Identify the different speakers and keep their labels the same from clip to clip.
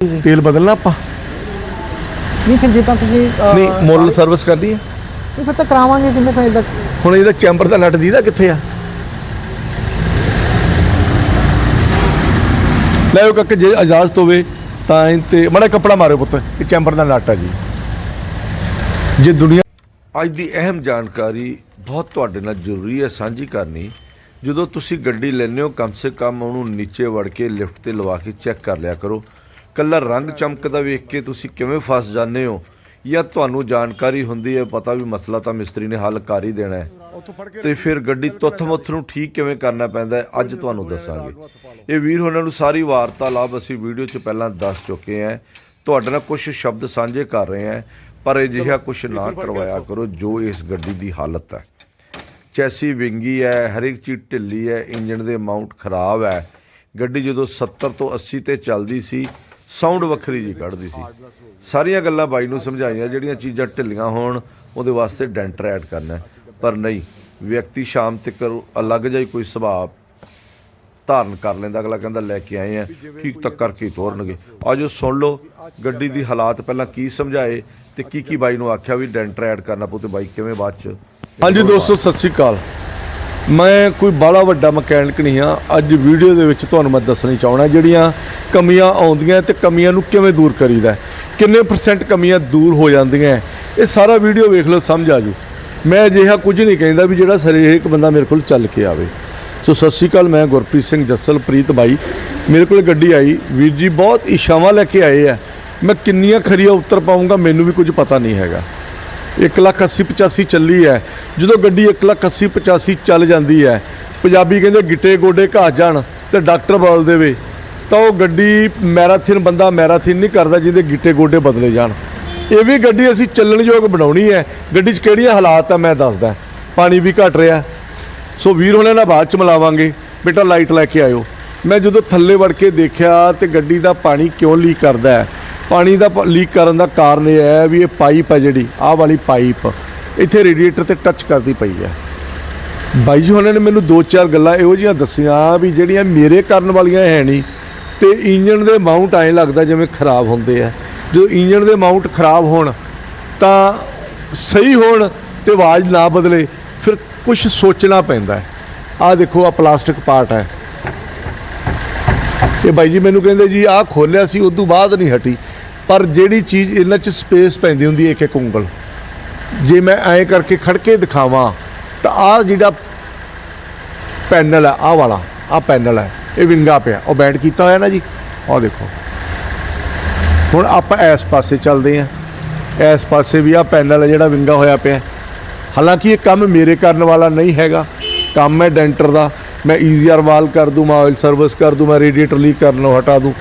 Speaker 1: ਜੀ
Speaker 2: ਤੇਲ ਬਦਲਣਾ ਆਪਾਂ?
Speaker 1: ਨਹੀਂ ਫਿਰ ਜਿੱਦਾਂ ਤੁਸੀਂ ਅਹ,
Speaker 2: ਨਹੀਂ ਮੁੱਲ ਸਰਵਿਸ ਕਰਨੀ ਹੈ।
Speaker 1: ਨਹੀਂ ਫਿਰ ਤਾਂ ਕਰਾਵਾਂਗੇ ਜਿੰਨੇ ਫਿਰ ਇਦਾਂ
Speaker 2: ਹੁਣ ਇਹਦਾ ਚੈਂਬਰ ਦਾ ਨਟ ਦੀਦਾ ਕਿੱਥੇ ਆ? ਲੈ ਉਹ ਕੱਕ ਜੇ ਇਜਾਜ਼ਤ ਹੋਵੇ ਤਾਂ ਇਹ ਤੇ ਮੜਾ ਕੱਪੜਾ ਮਾਰਿਓ ਪੁੱਤ ਇਹ ਚੈਂਬਰ ਦਾ ਨਟ ਆ ਜੀ। ਜੇ ਦੁਨੀਆ
Speaker 3: ਅੱਜ ਦੀ ਅਹਿਮ ਜਾਣਕਾਰੀ ਬਹੁਤ ਤੁਹਾਡੇ ਨਾਲ ਜ਼ਰੂਰੀ ਹੈ ਸਾਂਝੀ ਕਰਨੀ। ਜਦੋਂ ਤੁਸੀਂ ਗੱਡੀ ਲੈਂਦੇ ਹੋ ਕਮ ਸੇ ਕਮ ਉਹਨੂੰ ਨੀਚੇ ਵੜ ਕੇ ਲਿਫਟ ਤੇ ਲਵਾ ਕੇ ਚੈੱਕ ਕਰ ਲਿਆ ਕਰੋ। ਕੱਲਾ ਰੰਗ ਚਮਕਦਾ ਵੇਖ ਕੇ ਤੁਸੀਂ ਕਿਵੇਂ ਫਸ ਜਾਂਦੇ ਹੋ? ਜਾਂ ਤੁਹਾਨੂੰ ਜਾਣਕਾਰੀ ਹੁੰਦੀ ਹੈ ਪਤਾ ਵੀ ਮਸਲਾ ਤਾਂ ਮਿਸਤਰੀ ਨੇ ਹੱਲ ਕਰ ਹੀ ਦੇਣਾ ਹੈ। ਤੇ ਫਿਰ ਗੱਡੀ ਤੁੱਥ-ਮੁੱਥ ਨੂੰ ਠੀਕ ਕਿਵੇਂ ਕਰਨਾ ਪੈਂਦਾ ਹੈ ਅੱਜ ਤੁਹਾਨੂੰ ਦੱਸਾਂਗੇ। ਇਹ ਵੀਰ ਹੋਣਾ ਨੂੰ ਸਾਰੀ ਵਾਰਤਾਲਾਪ ਅਸੀਂ ਵੀਡੀਓ 'ਚ ਪਹਿਲਾਂ ਦੱਸ ਚੁੱਕੇ ਹਾਂ। ਤੁਹਾਡੇ ਨਾਲ ਕੁਝ ਸ਼ਬਦ ਸਾਂਝੇ ਕਰ ਰਹੇ ਹਾਂ ਪਰ ਅਜਿਹਾ ਕੁਝ ਨਾ ਕਰਵਾਇਆ ਕਰੋ ਜੋ ਇਸ ਗੱਡੀ ਦੀ ਹਾਲਤ ਹੈ। ਚੈਸੀ ਵਿੰਗੀ ਹੈ ਹਰੇਕ ਚੀਜ਼ ਢਿੱਲੀ ਹੈ ਇੰਜਨ ਦੇ ਮਾਊਂਟ ਖਰਾਬ ਹੈ। ਗੱਡੀ ਜਦੋਂ 70 ਤੋਂ 80 ਤੇ ਚੱਲਦੀ ਸੀ ਸਾਊਂਡ ਵੱਖਰੀ ਜੀ ਕੱਢਦੀ ਸੀ। ਸਾਰੀਆਂ ਗੱਲਾਂ ਬਾਈ ਨੂੰ ਸਮਝਾਈਆਂ, ਜਿਹੜੀਆਂ ਚੀਜ਼ਾਂ ਢਿੱਲੀਆਂ ਹੋਣ, ਉਹਦੇ ਵਾਸਤੇ ਡੈਂਟਰ ਐਡ ਕਰਨਾ ਪਰ ਨਹੀਂ, ਵਿਅਕਤੀ ਸ਼ਾਮ ਤੱਕ ਅਲੱਗ ਜਿਹਾ ਕੋਈ ਸੁਭਾਅ ਧਾਰਨ ਕਰ ਲੈਂਦਾ, ਅਗਲਾ ਕਹਿੰਦਾ, ਲੈ ਕੇ ਆਏ ਆ, ਠੀਕ ਤੱਕ ਕਰਕੇ ਹੀ ਤੋਰਨਗੇ? ਆਜੋ ਸੁਣ ਲਓ, ਗੱਡੀ ਦੀ ਹਾਲਾਤ ਪਹਿਲਾਂ ਕੀ ਸਮਝਾਏ ਤੇ ਕੀ ਕੀ ਬਾਈ ਨੂੰ ਆਖਿਆ ਵੀ ਡੈਂਟਰ ਐਡ ਕਰਨਾ ਪਊ ਤੇ ਬਾਈ ਕਿਵੇਂ ਬਾਅਦ ਚ?
Speaker 2: ਹਾਂਜੀ ਦੋਸਤੋ, ਸਤਿ ਸ੍ਰੀ ਅਕਾਲ। ਮੈਂ ਕੋਈ ਬਾਲਾ ਵੱਡਾ ਮਕੈਨਿਕ ਨਹੀਂ ਹਾਂ। ਅੱਜ ਵੀਡੀਓ ਦੇ ਵਿੱਚ ਤੁਹਾਨੂੰ ਮੈਂ ਦੱਸਣੀ ਚਾਹਣਾ ਜਿਹੜੀਆਂ ਕਮੀਆਂ ਆਉਂਦੀਆਂ ਤੇ ਕਮੀਆਂ ਨੂੰ ਕਿਵੇਂ ਦੂਰ ਕਰੀਦਾ ਕਿੰਨੇ ਪਰਸੈਂਟ ਕਮੀਆਂ ਦੂਰ ਹੋ ਜਾਂਦੀਆਂ ਇਹ ਸਾਰਾ ਵੀਡੀਓ ਵੇਖ ਲਓ, ਸਮਝ ਆ ਜੂ। ਮੈਂ ਅਜਿਹਾ ਕੁਝ ਨਹੀਂ ਕਹਿੰਦਾ ਵੀ ਜਿਹੜਾ ਸਰੇ ਇੱਕ ਬੰਦਾ ਮੇਰੇ ਕੋਲ ਚੱਲ ਕੇ ਆਵੇ। ਸੋ ਸਤਿ ਸ੍ਰੀ ਅਕਾਲ, ਮੈਂ ਗੁਰਪ੍ਰੀਤ ਸਿੰਘ ਜੱਸਲ ਪ੍ਰੀਤ ਬਾਈ। ਮੇਰੇ ਕੋਲ ਗੱਡੀ ਆਈ। ਵੀਰ ਜੀ, ਬਹੁਤ ਇਸ਼ਾਵਾਂ ਲੈ ਕੇ ਆਏ ਆ। ਮੈਂ ਕਿੰਨੀਆਂ ਖਰੀਆਂ ਉੱਤਰ ਪਾਉਂਗਾ ਮੈਨੂੰ ਵੀ ਕੁਝ ਪਤਾ ਨਹੀਂ ਹੈਗਾ। 1 ਲੱਖ 80 85 ਚੱਲੀ ਹੈ। ਜਦੋਂ ਗੱਡੀ 1 ਲੱਖ 80 85 ਚੱਲ ਜਾਂਦੀ ਹੈ, ਪੰਜਾਬੀ ਕਹਿੰਦੇ ਗਿੱਟੇ ਗੋਡੇ ਘਾ ਜਾਣ ਤੇ ਡਾਕਟਰ ਬਦਲ ਦੇਵੇ। ਤਾਂ ਉਹ ਗੱਡੀ ਮੈਰਾਥਨ, ਬੰਦਾ ਮੈਰਾਥਨ ਨਹੀਂ ਕਰਦਾ ਜਿਹਦੇ ਗਿੱਟੇ ਗੋਡੇ ਬਦਲੇ ਜਾਣ। ਇਹ ਵੀ ਗੱਡੀ ਅਸੀਂ ਚੱਲਣ ਯੋਗ ਬਣਾਉਣੀ ਹੈ। ਗੱਡੀ 'ਚ ਕਿਹੜੀਆਂ ਹਾਲਾਤ ਆ ਮੈਂ ਦੱਸਦਾ। ਪਾਣੀ ਵੀ ਘਟ ਰਿਹਾ। ਸੋ ਵੀਰ ਹੁਣੇ ਨਾਲ ਬਾਅਦ ਚ ਮਿਲਾਵਾਂਗੇ। ਬੇਟਾ ਲਾਈਟ ਲੈ ਕੇ ਆਇਓ। ਮੈਂ ਜਦੋਂ ਥੱਲੇ ਵੜ ਕੇ ਦੇਖਿਆ ਤੇ ਗੱਡੀ ਦਾ ਪਾਣੀ ਕਿਉਂ ਲੀਕ ਕਰਦਾ ਹੈ ਪਾਣੀ ਦਾ ਲੀਕ ਕਰਨ ਦਾ ਕਾਰਨ ਇਹ ਹੈ ਵੀ ਇਹ ਪਾਈਪ ਹੈ ਜਿਹੜੀ, ਆਹ ਵਾਲੀ ਪਾਈਪ, ਇੱਥੇ ਰੇਡੀਏਟਰ ਤੇ ਟੱਚ ਕਰਦੀ ਪਈ ਹੈ ਬਾਈ ਜੀ, ਉਹਨਾਂ ਨੇ ਮੈਨੂੰ ਦੋ ਚਾਰ ਗੱਲਾਂ ਇਹੋ ਜਿਹੀਆਂ ਦੱਸੀਆਂ ਵੀ ਜਿਹੜੀਆਂ ਮੇਰੇ ਕਰਨ ਵਾਲੀਆਂ ਹੈ ਨਹੀਂ, ਤੇ ਇੰਜਨ ਦੇ ਮਾਊਂਟ ਐਂ ਲੱਗਦਾ ਜਿਵੇਂ ਖਰਾਬ ਹੁੰਦੇ ਆ। ਜਦੋਂ ਇੰਜਨ ਦੇ ਮਾਊਂਟ ਖਰਾਬ ਹੋਣ, ਤਾਂ ਸਹੀ ਹੋਣ ਤੇ ਆਵਾਜ਼ ਨਾ ਬਦਲੇ, ਫਿਰ ਕੁਝ ਸੋਚਣਾ ਪੈਂਦਾ ਹੈ। ਆਹ ਦੇਖੋ ਆ ਪਲਾਸਟਿਕ ਪਾਰਟ ਹੈ। ਇਹ ਬਾਈ ਜੀ ਮੈਨੂੰ ਕਹਿੰਦੇ ਜੀ, ਆਹ ਖੋਲਿਆ ਸੀ, ਉਦੋਂ ਬਾਅਦ ਨਹੀਂ ਹਟੀ। ਪਰ ਜਿਹੜੀ ਚੀਜ਼ ਇਹਨਾਂ 'ਚ ਸਪੇਸ ਪੈਂਦੀ ਹੁੰਦੀ ਹੈ ਇੱਕ ਇੱਕ ਉਂਗਲ। ਜੇ ਮੈਂ ਐਂ ਕਰਕੇ ਖੜ ਕੇ ਦਿਖਾਵਾਂ, ਤਾਂ ਆਹ ਜਿਹੜਾ ਪੈਨਲ ਹੈ ਆਹ ਵਾਲਾ, ਆਹ ਪੈਨਲ ਹੈ ਇਹ ਵਿੰਗਾ ਪਿਆ, ਉਹ ਬੈਂਡ ਕੀਤਾ ਹੋਇਆ ਨਾ ਜੀ? ਆਹ ਦੇਖੋ। ਹੁਣ ਆਪਾਂ ਇਸ ਪਾਸੇ ਚੱਲਦੇ ਆਂ ਇਸ ਪਾਸੇ ਵੀ ਆਹ ਪੈਨਲ ਹੈ ਜਿਹੜਾ ਵਿੰਗਾ ਹੋਇਆ ਪਿਆ। ਹਾਲਾਂਕਿ ਇਹ ਕੰਮ ਮੇਰੇ ਕਰਨ ਵਾਲਾ ਨਹੀਂ ਹੈਗਾ। ਕੰਮ ਹੈ ਡੈਂਟਰ ਦਾ। ਮੈਂ ਈਜ਼ੀਆਰ ਵਾਲ ਕਰ ਦੂੰ, ਮੈਂ ਆਇਲ ਸਰਵਿਸ ਕਰ ਦੂੰ, ਮੈਂ ਰੇਡੀਏਟਰ ਲੀਕ ਕਰਨੋਂ ਹਟਾ ਦੂੰ।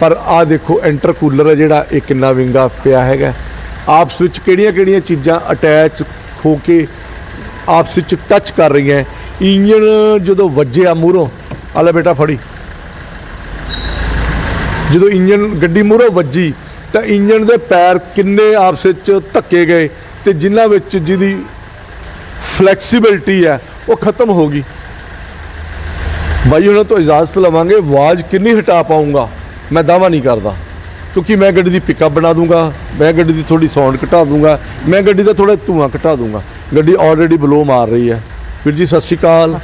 Speaker 2: ਪਰ ਆਹ ਦੇਖੋ ਐਂਟਰ ਕੂਲਰ ਹੈ ਜਿਹੜਾ ਇਹ ਕਿੰਨਾ ਵਿੰਗਾ ਪਿਆ ਹੈਗਾ। ਆਪਸ ਵਿੱਚ ਕਿਹੜੀਆਂ ਕਿਹੜੀਆਂ ਚੀਜ਼ਾਂ ਅਟੈਚ ਹੋ ਕੇ ਆਪਸ ਵਿੱਚ ਟੱਚ ਕਰ ਰਹੀਆਂ। ਇੰਜਨ ਜਦੋਂ ਵੱਜਿਆ ਮੂਹਰੋਂ ਆਲਾ ਬੇਟਾ ਫੜੀ। ਜਦੋਂ ਇੰਜਨ ਗੱਡੀ ਮੂਹਰੋਂ ਵੱਜੀ, ਤਾਂ ਇੰਜਨ ਦੇ ਪੈਰ ਕਿੰਨੇ ਆਪਸ ਵਿੱਚ ਧੱਕੇ ਗਏ ਤੇ ਜਿਨ੍ਹਾਂ ਵਿੱਚ ਜਿਹਦੀ ਫਲੈਕਸੀਬਿਲਟੀ ਹੈ ਉਹ ਖਤਮ ਹੋ ਗਈ। ਬਾਈ, ਉਹਨਾਂ ਤੋਂ ਇਜਾਜ਼ਤ ਲਵਾਂਗੇ, ਆਵਾਜ਼ ਕਿੰਨੀ ਹਟਾ ਪਾਉਂਗਾ ਮੈਂ ਦਾਵਾ ਨਹੀਂ ਕਰਦਾ। ਕਿਉਂਕਿ ਮੈਂ ਗੱਡੀ ਦੀ ਪਿਕਅਪ ਬਣਾ ਦੂੰਗਾ ਮੈਂ ਗੱਡੀ ਦੀ ਥੋੜੀ ਸਾਊਂਡ ਘਟਾ ਦੂੰਗਾ ਮੈਂ ਗੱਡੀ ਦਾ ਥੋੜਾ ਧੂਆਂ ਘਟਾ ਦੂੰਗਾ। ਗੱਡੀ ਆਲਰੇਡੀ ਬਲੋ ਮਾਰ ਰਹੀ ਹੈ। ਵੀਰ ਜੀ ਸਤਿ ਸ਼੍ਰੀ ਅਕਾਲ।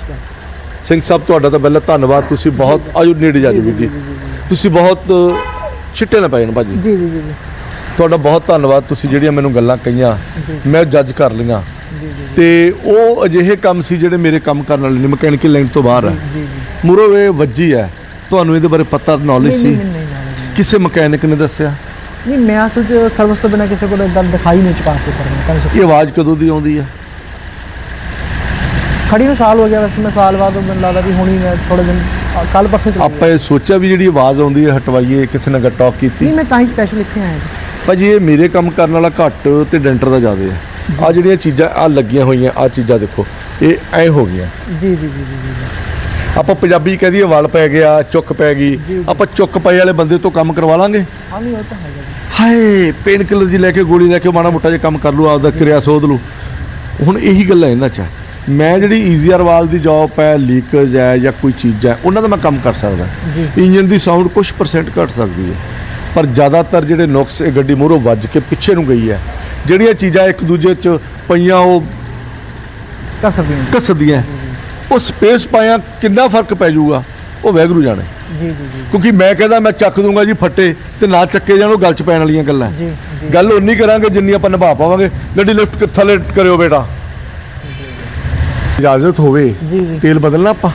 Speaker 2: ਸਿੰਘ ਸਾਹਿਬ ਤੁਹਾਡਾ ਤਾਂ ਪਹਿਲਾਂ ਧੰਨਵਾਦ। ਤੁਸੀਂ ਬਹੁਤ ਆਜੋ ਨੇੜੇ ਜਾ ਜਾਓ ਵੀਰ ਜੀ ਤੁਸੀਂ ਬਹੁਤ ਛਿੱਟੇ ਨਾ ਨੇ ਭਾਜੀ।
Speaker 1: ਜੀ ਜੀ ਜੀ ਜੀ।
Speaker 2: ਤੁਹਾਡਾ ਬਹੁਤ ਧੰਨਵਾਦ। ਤੁਸੀਂ ਜਿਹੜੀਆਂ ਮੈਨੂੰ ਗੱਲਾਂ ਕਹੀਆਂ ਮੈਂ ਜੱਜ ਕਰ ਲਈਆਂ। ਤੇ ਉਹ ਅਜਿਹੇ ਕੰਮ ਸੀ ਜਿਹੜੇ ਮੇਰੇ ਕੰਮ ਕਰਨ ਵਾਲੇ ਨੇ ਮਕੈਨਿਕਲ ਲਾਈਨ ਤੋਂ ਬਾਹਰ ਹੈ। ਮੁਰੋ ਇਹ ਵੱਜੀ ਹੈ। ਤੁਹਾਨੂੰ ਇਹਦੇ ਬਾਰੇ ਪਤਾ ਨੌਲੇਜ ਸੀ?
Speaker 1: ਨਹੀਂ ਨਹੀਂ ਨਹੀਂ।
Speaker 2: ਕਿਸੇ ਮਕੈਨਿਕ ਨੇ ਦੱਸਿਆ?
Speaker 1: ਨਹੀਂ ਮੈਂ ਅਸਲ 'ਚ ਸਰਵਿਸ ਤੋਂ ਬਿਨਾਂ ਕਿਸੇ ਕੋਲ ਇਦਾਂ ਦਿਖਾਈ ਨਹੀਂ ਚੁਕਾ ਕੇ ਕਰਨਾ ਤਾਂ
Speaker 2: ਇਹ ਆਵਾਜ਼ ਕਦੋਂ ਦੀ ਆਉਂਦੀ ਹੈ
Speaker 1: ਖੜੀ ਨੂੰ ਸਾਲ ਹੋ ਗਿਆ ਵੈਸੇ ਮੈਂ ਸਾਲ ਬਾਅਦ ਮੈਨੂੰ ਲੱਗਦਾ ਵੀ ਹੁਣੀ ਮੈਂ ਥੋੜੇ ਦਿਨ ਕੱਲ ਪਰਸੋਂ ਚਲੀ
Speaker 2: ਆਪਾਂ ਇਹ ਸੋਚਿਆ ਵੀ ਜਿਹੜੀ ਆਵਾਜ਼ ਆਉਂਦੀ ਹੈ ਹਟਵਾਈਏ ਕਿਸੇ ਨਾਲ ਟਾਕ ਕੀਤੀ।
Speaker 1: ਨਹੀਂ ਮੈਂ ਤਾਂ ਹੀ ਸਪੈਸ਼ਲ ਇੱਥੇ ਆਇਆ ਜੀ
Speaker 2: ਭਾਜੀ ਇਹ ਮੇਰੇ ਕੰਮ ਕਰਨ ਵਾਲਾ ਘੱਟ ਤੇ ਡੈਂਟਰ ਦਾ ਜ਼ਿਆਦਾ ਹੈ ਆ ਜਿਹੜੀਆਂ ਚੀਜ਼ਾਂ ਆ ਲੱਗੀਆਂ ਹੋਈਆਂ ਆ ਚੀਜ਼ਾਂ ਦੇਖੋ ਇਹ ਐ ਹੋ ਗਈਆਂ।
Speaker 1: ਜੀ ਜੀ ਜੀ ਜੀ।
Speaker 2: ਆਪਾਂ ਪੰਜਾਬੀ ਕਹਦੀ ਵਲ ਪੈ ਗਿਆ ਚੁੱਕ ਪੈ ਗਈ। ਆਪਾਂ ਚੁੱਕ ਪਏ ਵਾਲੇ ਬੰਦੇ ਤੋਂ ਕੰਮ ਕਰਵਾ ਲਾਂਗੇ?
Speaker 1: ਹਾਂ ਨਹੀਂ ਉਹ ਤਾਂ ਹੈਗਾ ਜੀ।
Speaker 2: ਹਾਏ ਪੇਨ ਕਿਲਰ ਜੀ ਲੈ ਕੇ ਗੋਲੀ ਲੈ ਕੇ ਮਾੜਾ ਮੋਟਾ ਜਿਹਾ ਕੰਮ ਕਰ ਲੂ ਆਪਦਾ ਕਿਰਿਆ ਸੋਧ ਲੂ ਹੁਣ ਇਹੀ ਗੱਲਾਂ ਇਹਨਾਂ ਚ। ਮੈਂ ਜਿਹੜੀ ਈਜ਼ੀਆਰ ਵਾਲ ਦੀ ਜੌਬ ਹੈ ਲੀਕੇਜ ਹੈ ਜਾਂ ਕੋਈ ਚੀਜ਼ ਹੈ ਉਹਨਾਂ ਦਾ ਮੈਂ ਕੰਮ ਕਰ ਸਕਦਾ। ਇੰਜਨ ਦੀ ਸਾਊਂਡ ਕੁਝ ਪਰਸੈਂਟ ਘਟ ਸਕਦੀ ਹੈ। ਪਰ ਜ਼ਿਆਦਾਤਰ ਜਿਹੜੇ ਨੁਕਸ ਇਹ ਗੱਡੀ ਮੂਹਰੋਂ ਵੱਜ ਕੇ ਪਿੱਛੇ ਨੂੰ ਗਈ ਹੈ ਜਿਹੜੀਆਂ ਚੀਜ਼ਾਂ ਇੱਕ ਦੂਜੇ 'ਚ ਪਈਆਂ ਉਹ
Speaker 1: ਹਾਂ
Speaker 2: ਘਸਦੀਆਂ। ਉਹ ਸਪੇਸ ਪਾਇਆ ਕਿੰਨਾ ਫ਼ਰਕ ਪੈ ਜਾਊਗਾ? ਉਹ ਵੈਗਰੂ ਜਾਣੇ।
Speaker 1: ਜੀ ਜੀ ਜੀ।
Speaker 2: ਕਿਉਂਕਿ ਮੈਂ ਕਹਿੰਦਾ ਮੈਂ ਚੱਕ ਦੂੰਗਾ ਜੀ ਫੱਟੇ ਤੇ ਨਾ ਚੱਕੇ ਜਾਣ ਉਹ ਗੱਲ 'ਚ ਪੈਣ ਵਾਲੀਆਂ ਗੱਲਾਂ।
Speaker 1: ਜੀ
Speaker 2: ਗੱਲ ਉਨੀ ਕਰਾਂਗੇ ਜਿੰਨੀ ਆਪਾਂ ਨਿਭਾ ਪਾਵਾਂਗੇ। ਗੱਡੀ ਲਿਫਟ ਥੱਲੇ ਕਰਿਓ ਬੇਟਾ? ਇਜਾਜ਼ਤ ਹੋਵੇ ਤੇਲ ਬਦਲਣਾ ਆਪਾਂ।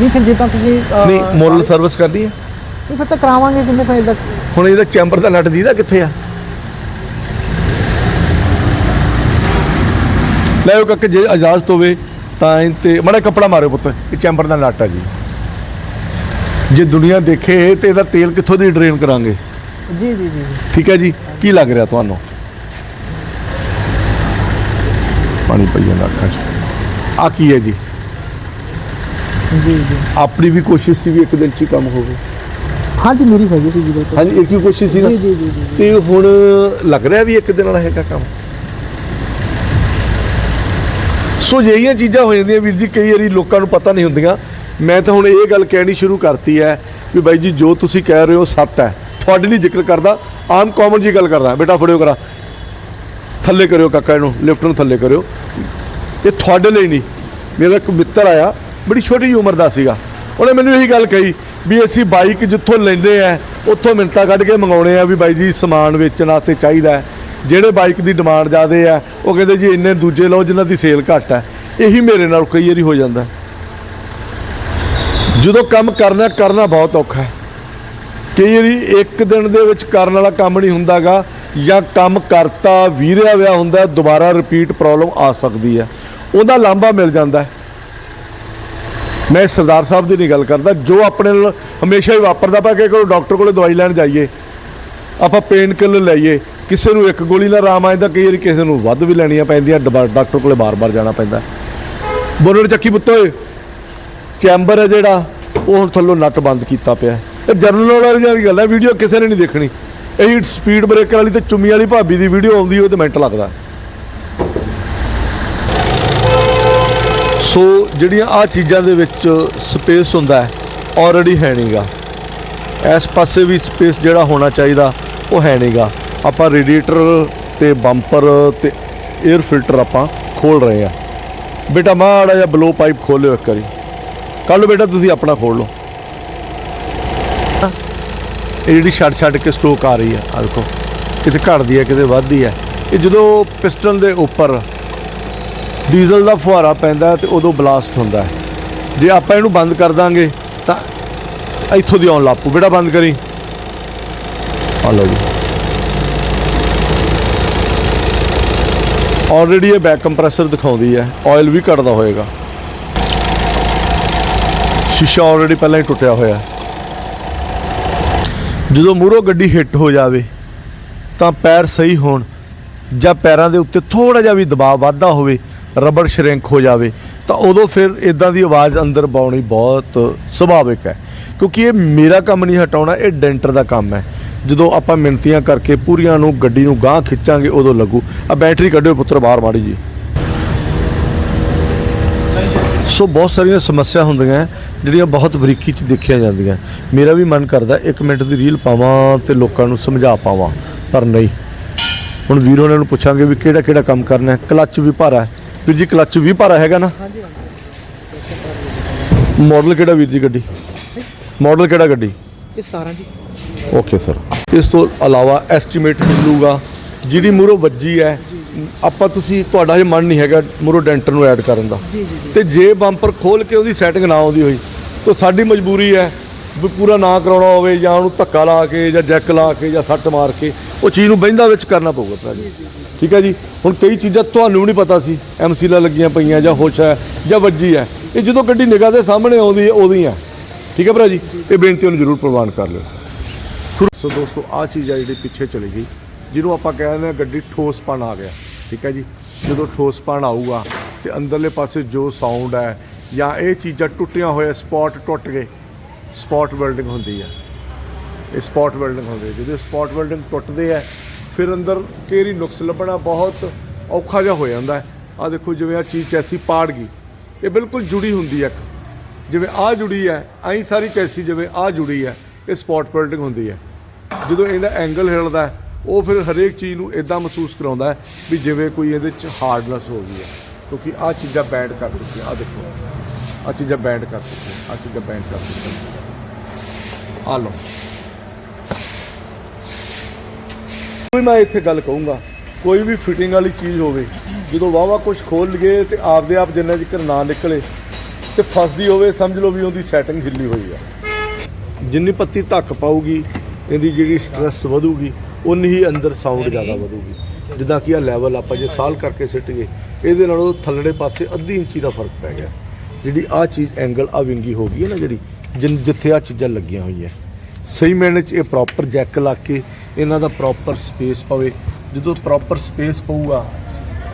Speaker 1: ਨਹੀਂ ਫਿਰ ਜੇ ਤਾਂ ਤੁਸੀਂ
Speaker 2: ਨਹੀਂ
Speaker 1: ਸਾਰੇ-
Speaker 2: ਸਰਵਿਸ ਕਰਨੀ ਹੈ।
Speaker 1: ਨਹੀਂ ਫਿਰ ਤਾਂ ਕਰਾਵਾਂਗੇ ਜਿੰਨੇ ਪੈਸੇ ਦਾ
Speaker 2: ਹੁਣ ਇਹਦਾ ਚੈਂਬਰ ਦਾ ਨਟ ਦੀਦਾ ਕਿੱਥੇ ਆ? ਲੈ ਉਹ ਕੱਕ ਜੇ ਇਜਾਜ਼ਤ ਹੋਵੇ ਤਾਂ ਇਹ ਤੇ ਮੜਾ ਕੱਪੜਾ ਮਾਰਿਓ ਪੁੱਤ ਇਹ ਚੈਂਬਰ ਦਾ ਆ ਜੀ। ਜੇ ਦੁਨੀਆ ਦੇਖੇ ਤੇ ਇਹਦਾ ਤੇਲ ਕਿੱਥੋਂ ਦੀ ਡਰੇਨ ਕਰਾਂਗੇ?
Speaker 1: ਜੀ ਜੀ ਜੀ।
Speaker 2: ਠੀਕ ਹੈ ਜੀ? ਕੀ ਲੱਗ ਰਿਹਾ ਤੁਹਾਨੂੰ? ਪਾਣੀ ਪਈ ਜਾਂਦਾ ਅੱਖਾਂ 'ਚ। ਆ ਕੀ ਹੈ ਜੀ?
Speaker 1: ਜੀ ਜੀ।
Speaker 2: ਆਪਣੀ ਵੀ ਕੋਸ਼ਿਸ਼ ਸੀ ਵੀ ਇੱਕ ਦਿਨ 'ਚ ਹੀ ਕੰਮ ਹੋਵੇ।
Speaker 1: ਹਾਂਜੀ ਮੇਰੀ ਹੈਗੀ ਸੀ ਜੀ ਬਿਲਕੁਲ।
Speaker 2: ਹਾਂਜੀ ਇੱਕ ਹੀ ਕੋਸ਼ਿਸ਼ ਸੀ ਨਾ।
Speaker 1: ਜੀ ਜੀ ਜੀ।
Speaker 2: ਤੇ ਹੁਣ ਲੱਗ ਰਿਹਾ ਵੀ ਇੱਕ ਦਿਨ ਵਾਲਾ ਹੈਗਾ ਕੰਮ? ਸੋ ਜਿਹੀਆਂ ਚੀਜ਼ਾਂ ਹੋ ਜਾਂਦੀਆਂ ਵੀਰ ਜੀ, ਕਈ ਵਾਰੀ ਲੋਕਾਂ ਨੂੰ ਪਤਾ ਨਹੀਂ ਹੁੰਦੀਆਂ। ਮੈਂ ਤਾਂ ਹੁਣ ਇਹ ਗੱਲ ਕਹਿਣੀ ਸ਼ੁਰੂ ਕਰਤੀ ਹੈ ਵੀ ਬਾਈ ਜੀ, ਜੋ ਤੁਸੀਂ ਕਹਿ ਰਹੇ ਹੋ ਸੱਤ ਹੈ। ਤੁਹਾਡੇ ਲਈ ਜ਼ਿਕਰ ਕਰਦਾ, ਆਮ ਕਾਮਨ ਜੀ ਗੱਲ ਕਰਦਾ। ਬੇਟਾ, ਫੜਿਓ ਕਰਾ। ਥੱਲੇ ਕਰਿਓ ਕਾਕਾ ਇਹਨੂੰ ਲਿਫਟ ਨੂੰ ਥੱਲੇ ਕਰਿਓ। ਇਹ ਤੁਹਾਡੇ ਲਈ ਨਹੀਂ। ਮੇਰਾ ਇੱਕ ਮਿੱਤਰ ਆਇਆ, ਬੜੀ ਛੋਟੀ ਉਮਰ ਦਾ ਸੀਗਾ। ਉਹਨੇ ਮੈਨੂੰ ਇਹੀ ਗੱਲ ਕਹੀ ਵੀ ਅਸੀਂ ਬਾਈਕ ਜਿੱਥੋਂ ਲੈਂਦੇ ਆ ਉੱਥੋਂ ਮਿੰਟਾਂ ਕੱਢ ਕੇ ਮੰਗਾਉਣੇ ਆ ਵੀ ਬਾਈ ਜੀ, ਸਮਾਨ ਵੇਚਣ ਵਾਸਤੇ ਚਾਹੀਦਾ ਹੈ। ਜਿਹੜੇ ਬਾਈਕ ਦੀ ਡਿਮਾਂਡ ਜ਼ਿਆਦੇ ਆ, ਉਹ ਕਹਿੰਦੇ ਜੀ ਇੰਨੇ ਦੂਜੇ ਲਓ ਜਿਨ੍ਹਾਂ ਦੀ ਸੇਲ ਘੱਟ ਹੈ ਇਹੀ ਮੇਰੇ ਨਾਲ ਕਈ ਵਾਰੀ ਹੋ ਜਾਂਦਾ। ਜਦੋਂ ਕੰਮ ਕਰਨਾ ਕਰਨਾ ਬਹੁਤ ਔਖਾ ਹੈ। ਕਈ ਵਾਰੀ ਇੱਕ ਦਿਨ ਦੇ ਵਿੱਚ ਕਰਨ ਵਾਲਾ ਕੰਮ ਨਹੀਂ ਹੁੰਦਾਗਾ, ਜਾਂ ਕੰਮ ਕਰਤਾ ਵੀਰਿਆ ਵਿਆ ਹੁੰਦਾ, ਦੁਬਾਰਾ ਰਿਪੀਟ ਪ੍ਰੋਬਲਮ ਆ ਸਕਦੀ ਹੈ ਉਹਦਾ ਲਾਂਭਾ ਮਿਲ ਜਾਂਦਾ ਹੈ। ਮੈਂ ਸਰਦਾਰ ਸਾਹਿਬ ਦੀ ਨਹੀਂ ਗੱਲ ਕਰਦਾ, ਜੋ ਆਪਣੇ ਨਾਲ ਹਮੇਸ਼ਾ ਹੀ ਵਾਪਰਦਾ ਪਿਆ ਕਿ ਕੋਈ ਡਾਕਟਰ ਕੋਲੇ ਦਵਾਈ ਲੈਣ ਜਾਈਏ। ਆਪਾਂ ਪੇਨ ਕਿਲਰ ਲਈਏ। ਕਿਸੇ ਨੂੰ ਇੱਕ ਗੋਲੀ ਨਾਲ ਆਰਾਮ ਆ ਜਾਂਦਾ, ਕਈ ਵਾਰੀ ਕਿਸੇ ਨੂੰ ਵੱਧ ਵੀ ਲੈਣੀਆਂ ਪੈਂਦੀਆਂ, ਡਬਾ- ਡਾਕਟਰ ਕੋਲੇ ਬਾਰ-ਬਾਰ ਜਾਣਾ ਪੈਂਦਾ। ਬੋਲਣ ਚੱਕੀ ਪੁੱਤੋ ਚੈਂਬਰ ਹੈ ਜਿਹੜਾ, ਉਹ ਹੁਣ ਥੱਲੋਂ ਨੱਟ ਬੰਦ ਕੀਤਾ ਪਿਆ। ਇਹ ਜਰਨਲ ਵਾਲੀ ਗੱਲ ਹੈ, ਵੀਡੀਓ ਕਿਸੇ ਨੇ ਨਹੀਂ ਦੇਖਣੀ। ਇਹ ਸਪੀਡ ਬ੍ਰੇਕਰ ਵਾਲੀ ਤੇ ਚੁੰਮੀ ਵਾਲੀ ਭਾਬੀ ਦੀ ਵੀਡੀਓ ਆਉਂਦੀ, ਉਹ ਤੇ ਮਿੰਟ ਲੱਗਦਾ। ਸੋ ਜਿਹੜੀਆਂ ਆ ਚੀਜ਼ਾਂ ਦੇ ਵਿੱਚ ਸਪੇਸ ਹੁੰਦਾ ਹੈ ਆਲਰੇਡੀ ਹੈ ਨਹੀਂਗਾ ਇਸ ਪਾਸੇ ਵੀ ਸਪੇਸ ਜਿਹੜਾ ਹੋਣਾ ਚਾਹੀਦਾ, ਉਹ ਹੈ ਨਹੀਂਗਾ ਆਪਾਂ ਰੇਡੀਏਟਰ ਤੇ ਬੰਪਰ ਤੇ 에ਅਰ ਫਿਲਟਰ ਆਪਾਂ ਖੋਲ ਰਹੇ ਆ ਬੇਟਾ ਮਾੜਾ ਜਿਹਾ ਬਲੋ ਪਾਈਪ ਖੋਲਿਓ ਇੱਕ ਵਾਰੀ। ਕੱਲ ਬੇਟਾ ਤੁਸੀਂ ਆਪਣਾ ਖੋਲ ਲਓ। ਇਹ ਜਿਹੜੀ ਛੱਡ ਛੱਡ ਕੇ ਸਟੋਕ ਆ ਰਹੀ ਹੈ ਆ ਦੇਖੋ। ਕਿਤੇ ਘਟਦੀ ਹੈ ਕਿਤੇ ਵੱਧਦੀ ਹੈ ਇਹ ਜਦੋਂ ਪਿਸਟਨ ਦੇ ਉੱਪਰ ਡੀਜ਼ਲ ਦਾ ਫੁਹਾਰਾ ਪੈਂਦਾ ਹੈ ਤੇ ਉਦੋਂ ਬਲਾਸਟ ਹੁੰਦਾ ਹੈ। ਜੇ ਆਪਾਂ ਇਹਨੂੰ ਬੰਦ ਕਰ ਦਾਂਗੇ ਤਾਂ ਇੱਥੋਂ ਦੀ ਆਉਣ ਲੱਪੂ ਬੇਟਾ ਬੰਦ ਕਰੀ। ਆ ਲਓ ਜੀ। ਆਲਰੇਡੀ ਇਹ ਬੈਕ ਕੰਪਰੈਸਰ ਦਿਖਾਉਂਦੀ ਹੈ। ਆਇਲ ਵੀ ਘਟਦਾ ਹੋਏਗਾ। ਸ਼ੀਸ਼ਾ ਆਲਰੇਡੀ ਪਹਿਲਾਂ ਹੀ ਟੁੱਟਿਆ ਹੋਇਆ ਜਦੋਂ ਮੂਹਰੋਂ ਗੱਡੀ ਹਿੱਟ ਹੋ ਜਾਵੇ, ਤਾਂ ਪੈਰ ਸਹੀ ਹੋਣ ਜਾਂ ਪੈਰਾਂ ਦੇ ਉੱਤੇ ਥੋੜਾ ਜਿਹਾ ਵੀ ਦਬਾਅ ਵੱਧਦਾ ਹੋਵੇ, ਰਬੜ ਸ਼ਰਿੰਕ ਹੋ ਜਾਵੇ, ਤਾਂ ਉਦੋਂ ਫਿਰ ਇਦਾਂ ਦੀ ਆਵਾਜ਼ ਅੰਦਰ ਪਾਉਣੀ ਬਹੁਤ ਸੁਭਾਵਿਕ ਹੈ। ਕਿਉਂਕਿ ਇਹ ਮੇਰਾ ਕੰਮ ਨਹੀਂ ਹਟਾਉਣਾ, ਇਹ ਡੈਂਟਰ ਦਾ ਕੰਮ ਹੈ। ਜਦੋਂ ਆਪਾਂ ਮਿੰਤੀਆਂ ਕਰਕੇ ਪੂਰੀਆਂ ਨੂੰ ਗੱਡੀ ਨੂੰ ਗਾਂਹ ਖਿੱਚਾਂਗੇ ਉਦੋਂ ਲੱਗੂ। ਆ ਬੈਟਰੀ ਕੱਢਿਓ ਪੁੱਤਰ ਬਾਹਰ ਮਾੜੀ ਜੀ। ਸੋ ਬਹੁਤ ਸਾਰੀਆਂ ਸਮੱਸਿਆ ਹੁੰਦੀਆਂ ਜਿਹੜੀਆਂ ਬਹੁਤ ਬਰੀਕੀ ਚ ਦੇਖੀਆਂ ਜਾਂਦੀਆਂ। ਮੇਰਾ ਵੀ ਮਨ ਕਰਦਾ 1 ਮਿੰਟ ਦੀ ਰੀਲ ਪਾਵਾਂ ਤੇ ਲੋਕਾਂ ਨੂੰ ਸਮਝਾ ਪਾਵਾਂ ਪਰ ਨਹੀਂ। ਹੁਣ ਵੀਰ ਉਹਨਾਂ ਨੂੰ ਪੁੱਛਾਂਗੇ ਵੀ ਕਿਹੜਾ ਕਿਹੜਾ ਕੰਮ ਕਰਨਾ ਹੈ। ਕਲੱਚ ਵੀ ਭਾਰਾ ਹੈ। ਵੀਰ ਜੀ ਕਲੱਚ ਵੀ ਭਾਰਾ ਹੈਗਾ ਨਾ?
Speaker 1: ਹਾਂਜੀ
Speaker 2: ਮਾਡਲ ਕਿਹੜਾ ਵੀਰ ਜੀ ਗੱਡੀ? ਮਾਡਲ ਕਿਹੜਾ ਗੱਡੀ?
Speaker 1: ਇਹ 17 ਜੀ।
Speaker 2: ਓਕੇ ਸਰ ਇਸ ਤੋਂ ਇਲਾਵਾ ਐਸਟੀਮੇਟ ਮਿਲੂਗਾ ਜਿਹੜੀ ਮੂਰੋ ਵੱਜੀ ਹੈ ਆਪਾਂ ਤੁਸੀਂ ਤੁਹਾਡਾ ਹਜੇ ਮਨ ਨਹੀਂ ਹੈਗਾ ਮੂਰੋ ਡੈਂਟਰ ਨੂੰ ਐਡ ਕਰਨ ਦਾ।
Speaker 1: ਜੀ ਜੀ ਜੀ।
Speaker 2: ਤੇ ਜੇ ਬੰਪਰ ਖੋਲ ਕੇ ਉਹਦੀ ਸੈਟਿੰਗ ਨਾ ਆਉਂਦੀ ਹੋਈ ਤਾਂ ਸਾਡੀ ਮਜਬੂਰੀ ਹੈ ਵੀ ਪੂਰਾ ਨਾ ਕਰਾਉਣਾ ਹੋਵੇ ਜਾਂ ਉਹਨੂੰ ਧੱਕਾ ਲਾ ਕੇ ਜਾਂ ਜੈਕ ਲਾ ਕੇ ਜਾਂ ਸੱਟ ਮਾਰ ਕੇ ਉਹ ਚੀਜ਼ ਨੂੰ ਬਹਿੰਦਾ ਵਿੱਚ ਕਰਨਾ ਪਊਗਾ ਭਰਾ ਜੀ। ਠੀਕ ਹੈ ਜੀ? ਹੁਣ ਕਈ ਚੀਜ਼ਾਂ ਤੁਹਾਨੂੰ ਵੀ ਨਹੀਂ ਪਤਾ ਸੀ ਐਮਸੀਲਾ ਲੱਗੀਆਂ ਪਈਆਂ ਜਾਂ ਹੋਸ਼ ਹੈ ਜਾਂ ਵੱਜੀ ਹੈ। ਇਹ ਜਦੋਂ ਗੱਡੀ ਨਿਗਾਹ ਦੇ ਸਾਹਮਣੇ ਆਉਂਦੀ ਹੈ ਉਦੋਂ ਹੀ। ਹੈ ਠੀਕ ਹੈ ਭਰਾ ਜੀ? ਇਹ ਬੇਨਤੀ ਨੂੰ ਜ਼ਰੂਰ ਪ੍ਰਵਾਨ ਕਰ ਲਿਓ। ਸੋ ਦੋਸਤੋ ਆ ਚੀਜ਼ ਆ ਜਿਹੜੀ ਪਿੱਛੇ ਚਲੀ ਗਈ, ਜਿਹਨੂੰ ਆਪਾਂ ਕਹਿੰਦੇ ਆ ਗੱਡੀ ਠੋਸਪਣ ਆ ਗਿਆ। ਠੀਕ ਹੈ ਜੀ? ਜਦੋਂ ਠੋਸਪਣ ਆਊਗਾ, ਤੇ ਅੰਦਰਲੇ ਪਾਸੇ ਜੋ ਸਾਊਂਡ ਹੈ, ਜਾਂ ਇਹ ਚੀਜ਼ਾਂ ਟੁੱਟੀਆਂ ਹੋਇਆ ਸਪੌਟ ਟੁੱਟ ਗਏ ਸਪੌਟ ਵੈਲਡਿੰਗ ਹੁੰਦੀ ਹੈ ਇਹ ਸਪੌਟ ਵੈਲਡਿੰਗ ਹੁੰਦੀ ਹੈ ਜਦੋਂ ਸਪੌਟ ਵੈਲਡਿੰਗ ਟੁੱਟਦੇ ਆ, ਫਿਰ ਅੰਦਰ ਕਿਹੜੀ ਨੁਕਸ ਲੱਭਣਾ ਬਹੁਤ ਔਖਾ ਜਿਹਾ ਹੋ ਜਾਂਦਾ। ਆ ਦੇਖੋ, ਜਿਵੇਂ ਆ ਚੀਜ਼ ਚੈਸੀ ਪਾੜ ਗਈ, ਇਹ ਬਿਲਕੁਲ ਜੁੜੀ ਹੁੰਦੀ ਹੈ ਜਿਵੇਂ ਆ ਜੁੜੀ ਹੈ ਐਂ ਸਾਰੀ ਚੈਸੀ ਜਿਵੇਂ ਆ ਜੁੜੀ ਹੈ ਇਹ ਸਪੌਟ ਵੈਲਡਿੰਗ ਹੁੰਦੀ ਹੈ। ਜਦੋਂ ਇਹਦਾ ਐਂਗਲ ਹਿਲਦਾ ਉਹ ਫਿਰ ਹਰੇਕ ਚੀਜ਼ ਨੂੰ ਇਦਾਂ ਮਹਿਸੂਸ ਕਰਾਉਂਦਾ ਵੀ ਜਿਵੇਂ ਕੋਈ ਇਹਦੇ 'ਚ ਹਾਰਡਨੈਸ ਹੋ ਗਈ ਹੈ। ਕਿਉਂਕਿ ਆਹ ਚੀਜ਼ਾਂ ਬੈਂਡ ਕਰ ਦਿੱਤੀਆਂ ਆ ਦੇਖੋ। ਆਹ ਚੀਜ਼ਾਂ ਬੈਂਡ ਕਰ ਦਿੱਤੀਆਂ ਆਹ ਚੀਜ਼ਾਂ ਬੈਂਡ ਕਰ ਦਿੱਤੀਆਂ ਆ ਲਓ। ਕੋਈ ਮੈਂ ਇੱਥੇ ਗੱਲ ਕਹੂੰਗਾ, ਕੋਈ ਵੀ ਫਿਟਿੰਗ ਵਾਲੀ ਚੀਜ਼ ਹੋਵੇ, ਜਦੋਂ ਵਾਵਾ ਕੁਝ ਖੋਲ ਲਈਏ ਤੇ ਆਪਦੇ ਆਪ ਜਿੰਨਾ ਜ਼ਿਕਰ ਨਾ ਨਿਕਲੇ ਤੇ ਫਸਦੀ ਹੋਵੇ, ਸਮਝ ਲਓ ਵੀ ਉਹਦੀ ਸੈਟਿੰਗ ਹਿੱਲੀ ਹੋਈ ਆ ਜਿੰਨੀ ਪੱਤੀ ਧੱਕ ਪਾਊਗੀ ਇਹਦੀ ਜਿਹੜੀ ਸਟ੍ਰੈਸ ਵਧੂਗੀ ਉਨੀ ਹੀ ਅੰਦਰ ਸਾਊਂਡ ਜ਼ਿਆਦਾ ਵਧੂਗੀ। ਜਿੱਦਾਂ ਕਿ ਆ ਲੈਵਲ ਆਪਾਂ ਜੇ ਸਾਲ ਕਰਕੇ ਸਿੱਟ ਗਏ ਇਹਦੇ ਨਾਲੋਂ ਥੱਲੜੇ ਪਾਸੇ ਅੱਧੀ ਇੰਚੀ ਦਾ ਫ਼ਰਕ ਪੈ ਗਿਆ। ਜਿਹੜੀ ਆ ਚੀਜ਼ ਐਂਗਲ ਆ ਵਿੰਗੀ ਹੋ ਗਈ ਹੈ ਨਾ ਜਿਹੜੀ ਜਿੱਥੇ ਆ ਚੀਜ਼ਾਂ ਲੱਗੀਆਂ ਹੋਈਆਂ। ਸਹੀ ਮੈਨੇ ਚ ਇਹ ਪ੍ਰੋਪਰ ਜੈਕ ਲਾ ਕੇ ਇਹਨਾਂ ਦਾ ਪ੍ਰੋਪਰ ਸਪੇਸ ਪਵੇ। ਜਦੋਂ ਪ੍ਰੋਪਰ ਸਪੇਸ ਪਊਗਾ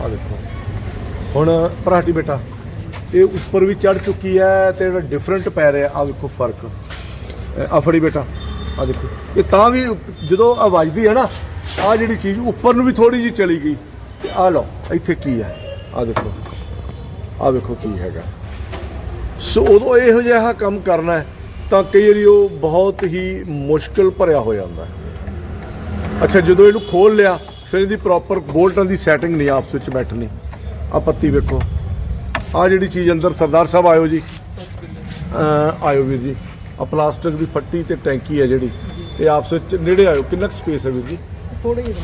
Speaker 2: ਆ ਦੇਖੋ। ਹੁਣ ਭਰਾਟੀ ਬੇਟਾ ਇਹ ਉੱਪਰ ਵੀ ਚੜ ਚੁੱਕੀ ਹੈ ਤੇ ਜਿਹੜਾ ਡਿਫਰੈਂਟ ਪੈ ਰਿਹਾ ਆ ਵੇਖੋ ਫ਼ਰਕ। ਆ ਫੜੀ ਬੇਟਾ, ਆ ਦੇਖੋ। ਇਹ ਤਾਂ ਵੀ ਜਦੋਂ ਆਵਾਜ਼ਦੀ ਹੈ ਨਾ, ਆ ਜਿਹੜੀ ਚੀਜ਼ ਉੱਪਰ ਨੂੰ ਵੀ ਥੋੜੀ ਜੀ ਚਲੀ ਗਈ, ਤੇ ਆ ਲਓ, ਇੱਥੇ ਕੀ ਹੈ? ਆ ਦੇਖੋ, ਆ ਵੇਖੋ ਕੀ ਹੈਗਾ। ਸੋ ਉਦੋਂ ਇਹੋ ਜਿਹਾ ਕੰਮ ਕਰਨਾ ਹੈ, ਤਾਂ ਕਈ ਵਾਰੀ ਉਹ ਬਹੁਤ ਹੀ ਮੁਸ਼ਕਲ ਭਰਿਆ ਹੋ ਜਾਂਦਾ ਹੈ। ਅੱਛਾ, ਜਦੋਂ ਇਹਨੂੰ ਖੋਲ ਲਿਆ, ਫਿਰ ਇਹਦੀ ਪ੍ਰੋਪਰ ਬੋਲਟਾਂ ਦੀ ਸੈਟਿੰਗ ਨਹੀਂ, ਆਪਸ ਵਿੱਚ ਬੈਠਣੀ। ਆ ਪੱਤੀ ਵੇਖੋ। ਆ ਜਿਹੜੀ ਚੀਜ਼ ਅੰਦਰ ਸਰਦਾਰ ਸਾਹਿਬ ਆਇਓ ਜੀ। ਆਇਓ ਵੀਰ ਜੀ। ਆ ਪਲਾਸਟਿਕ ਦੀ ਫੱਟੀ ਤੇ ਟੈਂਕੀ ਹੈ ਜਿਹੜੀ ਇਹ ਆਪਸ ਵਿੱਚ ਨੇੜੇ ਆਇਓ ਕਿੰਨਾ ਸਪੇਸ ਹੈ ਵੀਰ ਜੀ?
Speaker 1: ਥੋੜੀ ਜਿਹੀ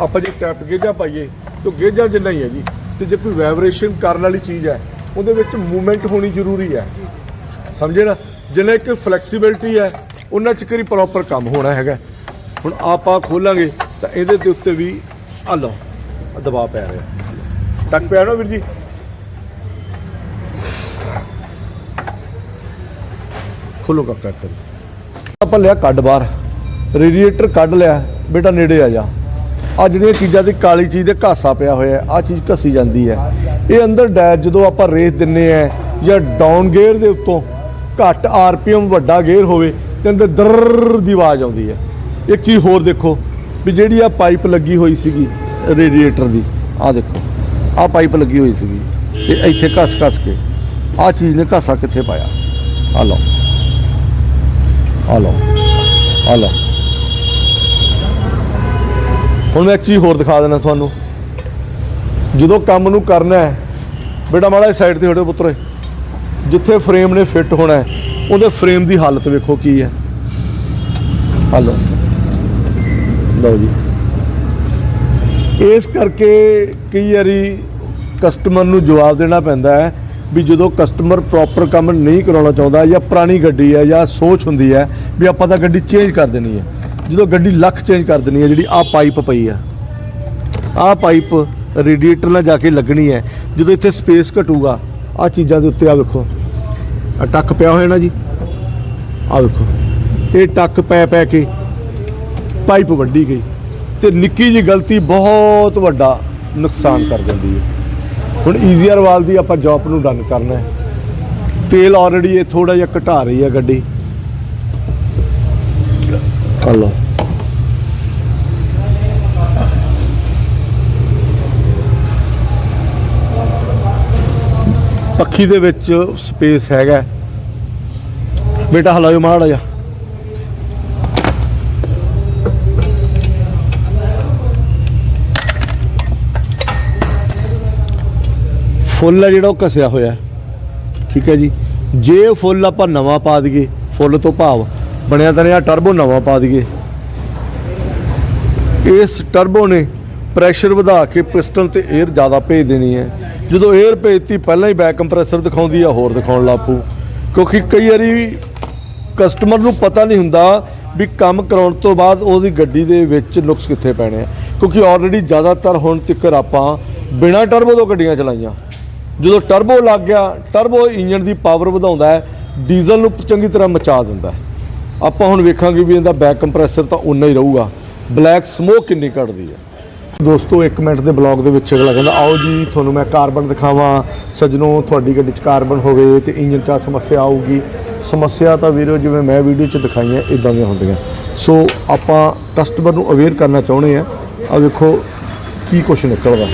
Speaker 2: ਆਪਾਂ ਜੇ ਟੈਪ ਗੇਜਾ ਪਾਈਏ ਤਾਂ ਗੇਜਾ ਜਿੰਨਾ ਹੀ ਹੈ ਜੀ ਤੇ ਜੇ ਕੋਈ ਵਾਈਬ੍ਰੇਸ਼ਨ ਕਰਨ ਵਾਲੀ ਚੀਜ਼ ਹੈ ਉਹਦੇ ਵਿੱਚ ਮੂਵਮੈਂਟ ਹੋਣੀ ਜ਼ਰੂਰੀ ਹੈ ਸਮਝੇ ਨਾ? ਜਿੰਨਾ ਇੱਕ ਫਲੈਕਸੀਬਿਲਟੀ ਹੈ ਉਹਨਾਂ ਚ ਕਰੀ ਪ੍ਰੋਪਰ ਕੰਮ ਹੋਣਾ ਹੈਗਾ। ਹੁਣ ਆਪਾਂ ਖੋਲਾਂਗੇ ਤਾਂ ਇਹਦੇ ਦੇ ਉੱਤੇ ਵੀ ਆ ਲਓ ਦਬਾਅ ਪੈ ਰਿਹਾ। ਟੱਕ ਪਿਆ ਨਾ ਵੀਰ ਜੀ? ਖੋਲੋ ਕੱਟ ਕਰ ਆਪਾਂ ਲਿਆ ਕੱਢ ਬਾਹਰ। ਰੇਡੀਏਟਰ ਕੱਢ ਲਿਆ। ਬੇਟਾ ਨੇੜੇ ਆ ਜਾ। ਆ ਜਿਹੜੀਆਂ ਚੀਜ਼ਾਂ ਦੀ ਕਾਲੀ ਚੀਜ਼ ਦੇ ਘਾਸਾ ਪਿਆ ਹੋਇਆ ਆ ਚੀਜ਼ ਘਸੀ ਜਾਂਦੀ ਹੈ। ਇਹ ਅੰਦਰ ਡੈਸ਼ ਜਦੋਂ ਆਪਾਂ ਰੇਸ ਦਿੰਨੇ ਆ ਜਾਂ ਡਾਊਨ ਗੇਅਰ ਦੇ ਉੱਤੋਂ ਘੱਟ ਆਰਪੀਐਮ ਵੱਡਾ ਗੇਅਰ ਹੋਵੇ ਤੇ ਅੰਦਰ ਦਰਰ ਦੀ ਆਵਾਜ਼ ਆਉਂਦੀ ਹੈ। ਇੱਕ ਚੀਜ਼ ਹੋਰ ਦੇਖੋ ਵੀ ਜਿਹੜੀ ਆ ਪਾਈਪ ਲੱਗੀ ਹੋਈ ਸੀਗੀ ਰੇਡੀਏਟਰ ਦੀ ਆ ਦੇਖੋ। ਆ ਪਾਈਪ ਲੱਗੀ ਹੋਈ ਸੀਗੀ। ਤੇ ਇੱਥੇ ਘਸ ਘਸ ਕੇ ਆ ਚੀਜ਼ ਨੇ ਘਾਸਾ ਕਿੱਥੇ ਪਾਇਆ? ਆ ਲਓ। ਆ ਲਓ ਆ ਲਓ। ਹੁਣ ਮੈਂ ਇੱਕ ਚੀਜ਼ ਹੋਰ ਦਿਖਾ ਦੇਣਾ ਤੁਹਾਨੂੰ। ਜਦੋਂ ਕੰਮ ਨੂੰ ਕਰਨਾ ਹੈ, ਬੇਟਾ ਮਾੜਾ ਸਾਈਡ ਤੇ ਹਟੋ ਪੁੱਤਰੇ। ਜਿੱਥੇ ਫਰੇਮ ਨੇ ਫਿੱਟ ਹੋਣਾ ਹੈ, ਉਹਦੇ ਫਰੇਮ ਦੀ ਹਾਲਤ ਵੇਖੋ ਕੀ ਹੈ। ਆ ਲਓ। ਲਓ ਜੀ। ਇਸ ਕਰਕੇ ਕਈ ਵਾਰੀ ਕਸਟਮਰ ਨੂੰ ਜਵਾਬ ਦੇਣਾ ਪੈਂਦਾ ਹੈ ਵੀ ਜਦੋਂ ਕਸਟਮਰ ਪ੍ਰੋਪਰ ਕੰਮ ਨਹੀਂ ਕਰਾਉਣਾ ਚਾਹੁੰਦਾ ਜਾਂ ਪੁਰਾਣੀ ਗੱਡੀ ਹੈ ਜਾਂ ਸੋਚ ਹੁੰਦੀ ਹੈ ਵੀ ਆਪਾਂ ਤਾਂ ਗੱਡੀ ਚੇਂਜ ਕਰ ਦੇਣੀ ਹੈ। ਜਦੋਂ ਗੱਡੀ ਲੱਖ ਚੇਂਜ ਕਰ ਦੇਣੀ ਹੈ, ਜਿਹੜੀ ਆਹ ਪਾਈਪ ਪਈ ਆ। ਆਹ ਪਾਈਪ ਰੇਡੀਏਟਰ ਨਾਲ ਜਾ ਕੇ ਲੱਗਣੀ ਹੈ। ਜਦੋਂ ਇੱਥੇ ਸਪੇਸ ਘਟੂਗਾ, ਆਹ ਚੀਜ਼ਾਂ ਦੇ ਉੱਤੇ ਆ ਵੇਖੋ। ਆ ਟੱਕ ਪਿਆ ਹੋਇਆ ਨਾ ਜੀ। ਆ ਵੇਖੋ। ਇਹ ਟੱਕ ਪੈ ਪੈ ਕੇ ਪਾਈਪ ਵੱਢੀ ਗਈ। ਤੇ ਨਿੱਕੀ ਜੀ ਗਲਤੀ ਬਹੁਤ ਵੱਡਾ ਨੁਕਸਾਨ ਕਰ ਦਿੰਦੀ ਹੈ। ਹੁਣ ਈਜ਼ੀਅਰ ਵਾਲ ਦੀ ਆਪਾਂ ਜੌਬ ਨੂੰ ਡਨ ਕਰਨਾ ਹੈ। ਤੇਲ ਆਲਰੇਡੀ ਇਹ ਥੋੜਾ ਜਿਹਾ ਘਟਾ ਰਹੀ ਹੈ ਗੱਡੀ। ਹਲੋ ਪੱਖੀ ਦੇ ਵਿੱਚ ਸਪੇਸ ਹੈਗਾ। ਬੇਟਾ ਹਲਾਇਓ ਮਾੜਾ ਜਾ ਫੁੱਲ ਹੈ ਜਿਹੜਾ ਉਹ ਘਸਿਆ ਹੋਇਆ। ਠੀਕ ਹੈ ਜੀ। ਜੇ ਫੁੱਲ ਆਪਾਂ ਨਵਾਂ ਪਾ ਦਈਏ, ਫੁੱਲ ਤੋਂ ਭਾਵ। ਬਣਿਆ ਤਣਿਆ ਟਰਬੋ ਨਵਾਂ ਪਾ ਦਈਏ। ਇਸ ਟਰਬੋ ਨੇ ਪ੍ਰੈਸ਼ਰ ਵਧਾ ਕੇ ਪਿਸਟਨ ਤੇ 에ਅਰ ਜ਼ਿਆਦਾ ਭੇਜ ਦੇਣੀ ਹੈ। ਜਦੋਂ 에ਅਰ ਭੇਜਤੀ, ਪਹਿਲਾਂ ਹੀ ਬੈਕ ਕੰਪਰੈਸਰ ਦਿਖਾਉਂਦੀ ਆ, ਹੋਰ ਦਿਖਾਉਣ ਲੱਪੂ ਕਿਉਂਕਿ ਕਈ ਵਾਰੀ ਕਸਟਮਰ ਨੂੰ ਪਤਾ ਨਹੀਂ ਹੁੰਦਾ ਵੀ ਕੰਮ ਕਰਾਉਣ ਤੋਂ ਬਾਅਦ ਉਹਦੀ ਗੱਡੀ ਦੇ ਵਿੱਚ ਨੁਕਸ ਕਿੱਥੇ ਪੈਣੇ ਆ। ਕਿਉਂਕਿ ਆਲਰੇਡੀ ਜ਼ਿਆਦਾਤਰ ਹੁਣ ਤੱਕ ਆਪਾਂ ਬਿਨਾ ਟਰਬੋ ਤੋਂ ਗੱਡੀਆਂ ਚਲਾਈਆਂ। ਜਦੋਂ ਟਰਬੋ ਲੱਗ ਗਿਆ ਟਰਬੋ ਇੰਜਨ ਦੀ ਪਾਵਰ ਵਧਾਉਂਦਾ ਹੈ ਡੀਜ਼ਲ ਨੂੰ ਚੰਗੀ ਤਰ੍ਹਾਂ ਮਚਾ ਦਿੰਦਾ ਹੈ। ਆਪਾਂ ਹੁਣ ਵੇਖਾਂਗੇ ਵੀ ਇਹਦਾ ਬੈਕ ਕੰਪਰੈਸਰ ਤਾਂ ਉਨਾ ਹੀ ਰਹੂਗਾ। ਬਲੈਕ ਸਮੋਕ ਕਿੰਨੀ ਘਟਦੀ ਹੈ। ਦੋਸਤੋ 1 ਮਿੰਟ ਦੇ ਬਲੌਗ ਦੇ ਵਿੱਚ ਅਗਲਾ ਕਹਿੰਦਾ, ਆਓ ਜੀ, ਤੁਹਾਨੂੰ ਮੈਂ ਕਾਰਬਨ ਦਿਖਾਵਾਂ। ਸੱਜਣੋ, ਤੁਹਾਡੀ ਗੱਡੀ 'ਚ ਕਾਰਬਨ ਹੋਵੇ ਤੇ ਇੰਜਨ 'ਚ ਆਹ ਸਮੱਸਿਆ ਆਊਗੀ। ਸਮੱਸਿਆ ਤਾਂ ਵੀਰੋ, ਜਿਵੇਂ ਮੈਂ ਵੀਡੀਓ 'ਚ ਦਿਖਾਈਆਂ ਇਦਾਂ ਦੀਆਂ ਹੁੰਦੀਆਂ। ਸੋ ਆਪਾਂ ਕਸਟਮਰ ਨੂੰ ਅਵੇਅਰ ਕਰਨਾ ਚਾਹੁੰਦੇ ਆ ਆ ਵੇਖੋ, ਕੀ ਕੁਛ ਨਿਕਲਦਾ।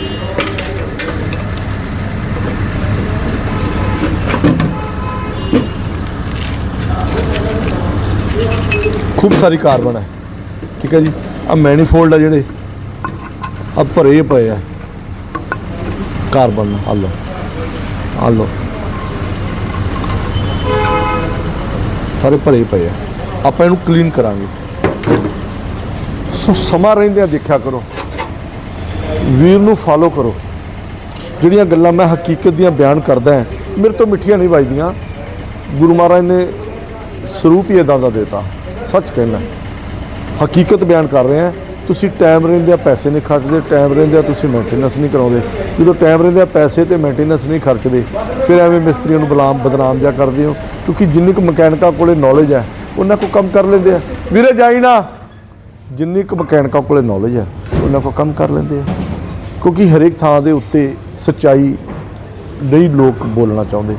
Speaker 2: ਖੂਬ ਸਾਰੀ ਕਾਰਬਨ ਹੈ ਠੀਕ ਹੈ ਜੀ? ਆ ਮੈਨੀਫੋਲਡ ਆ ਜਿਹੜੇ। ਆ ਭਰੇ ਪਏ ਆ। ਕਾਰਬਨ ਆ ਲੋ ਆ ਲੋ ਸਾਰੇ ਭਰੇ ਪਏ ਆ। ਆਪਾਂ ਇਹਨੂੰ ਕਲੀਨ ਕਰਾਂਗੇ। ਸੋ ਸਮਾਂ ਰਹਿੰਦੇ ਆ ਦੇਖਿਆ ਕਰੋ। ਵੀਰ ਨੂੰ ਫਾਲੋ ਕਰੋ। ਜਿਹੜੀਆਂ ਗੱਲਾਂ ਮੈਂ ਹਕੀਕਤ ਦੀਆਂ ਬਿਆਨ ਕਰਦਾ ਹਾਂ, ਮੇਰੇ ਤੋਂ ਮਿੱਠੀਆਂ ਨਹੀਂ ਵੱਜਦੀਆਂ। ਗੁਰੂ ਮਹਾਰਾਜ ਨੇ ਸਰੂਪ ਹੀ ਇਦਾਂ ਦਾ ਦਿੱਤਾ। ਸੱਚ ਕਹਿਣਾ। ਹਕੀਕਤ ਬਿਆਨ ਕਰ ਰਹੇ ਹਾਂ। ਤੁਸੀਂ ਟਾਈਮ ਰਹਿੰਦਿਆਂ ਪੈਸੇ ਨਹੀਂ ਖਰਚਦੇ ਟਾਈਮ ਰਹਿੰਦਿਆਂ ਤੁਸੀਂ ਮੇਨਟੇਨੈਂਸ ਨਹੀਂ ਕਰਾਉਂਦੇ। ਜਦੋਂ ਟਾਈਮ ਰਹਿੰਦਿਆਂ ਪੈਸੇ ਤੇ ਮੇਨਟੇਨੈਂਸ ਨਹੀਂ ਖਰਚਦੇ, ਫਿਰ ਐਵੇਂ ਮਿਸਤਰੀਆਂ ਨੂੰ ਬਲਾਮ, ਬਦਨਾਮ ਜਿਹਾ ਕਰਦੇ ਹੋ। ਕਿਉਂਕਿ ਜਿੰਨੀ ਕੁ ਮਕੈਨਿਕਾਂ ਕੋਲੇ ਨੌਲੇਜ ਹੈ, ਉਹਨਾਂ ਕੋ ਕੰਮ ਕਰ ਲੈਂਦੇ ਆ। ਵੀਰੇ ਜਾਈ ਨਾ। ਜਿੰਨੀ ਕੁ ਮਕੈਨਿਕਾਂ ਕੋਲੇ ਨੌਲੇਜ ਹੈ, ਉਹਨਾਂ ਕੋ ਕੰਮ ਕਰ ਲੈਂਦੇ ਆ। ਕਿਉਂਕਿ ਹਰੇਕ ਥਾਂ ਦੇ ਉੱਤੇ ਸੱਚਾਈ ਨਹੀਂ ਲੋਕ ਬੋਲਣਾ ਚਾਹੁੰਦੇ।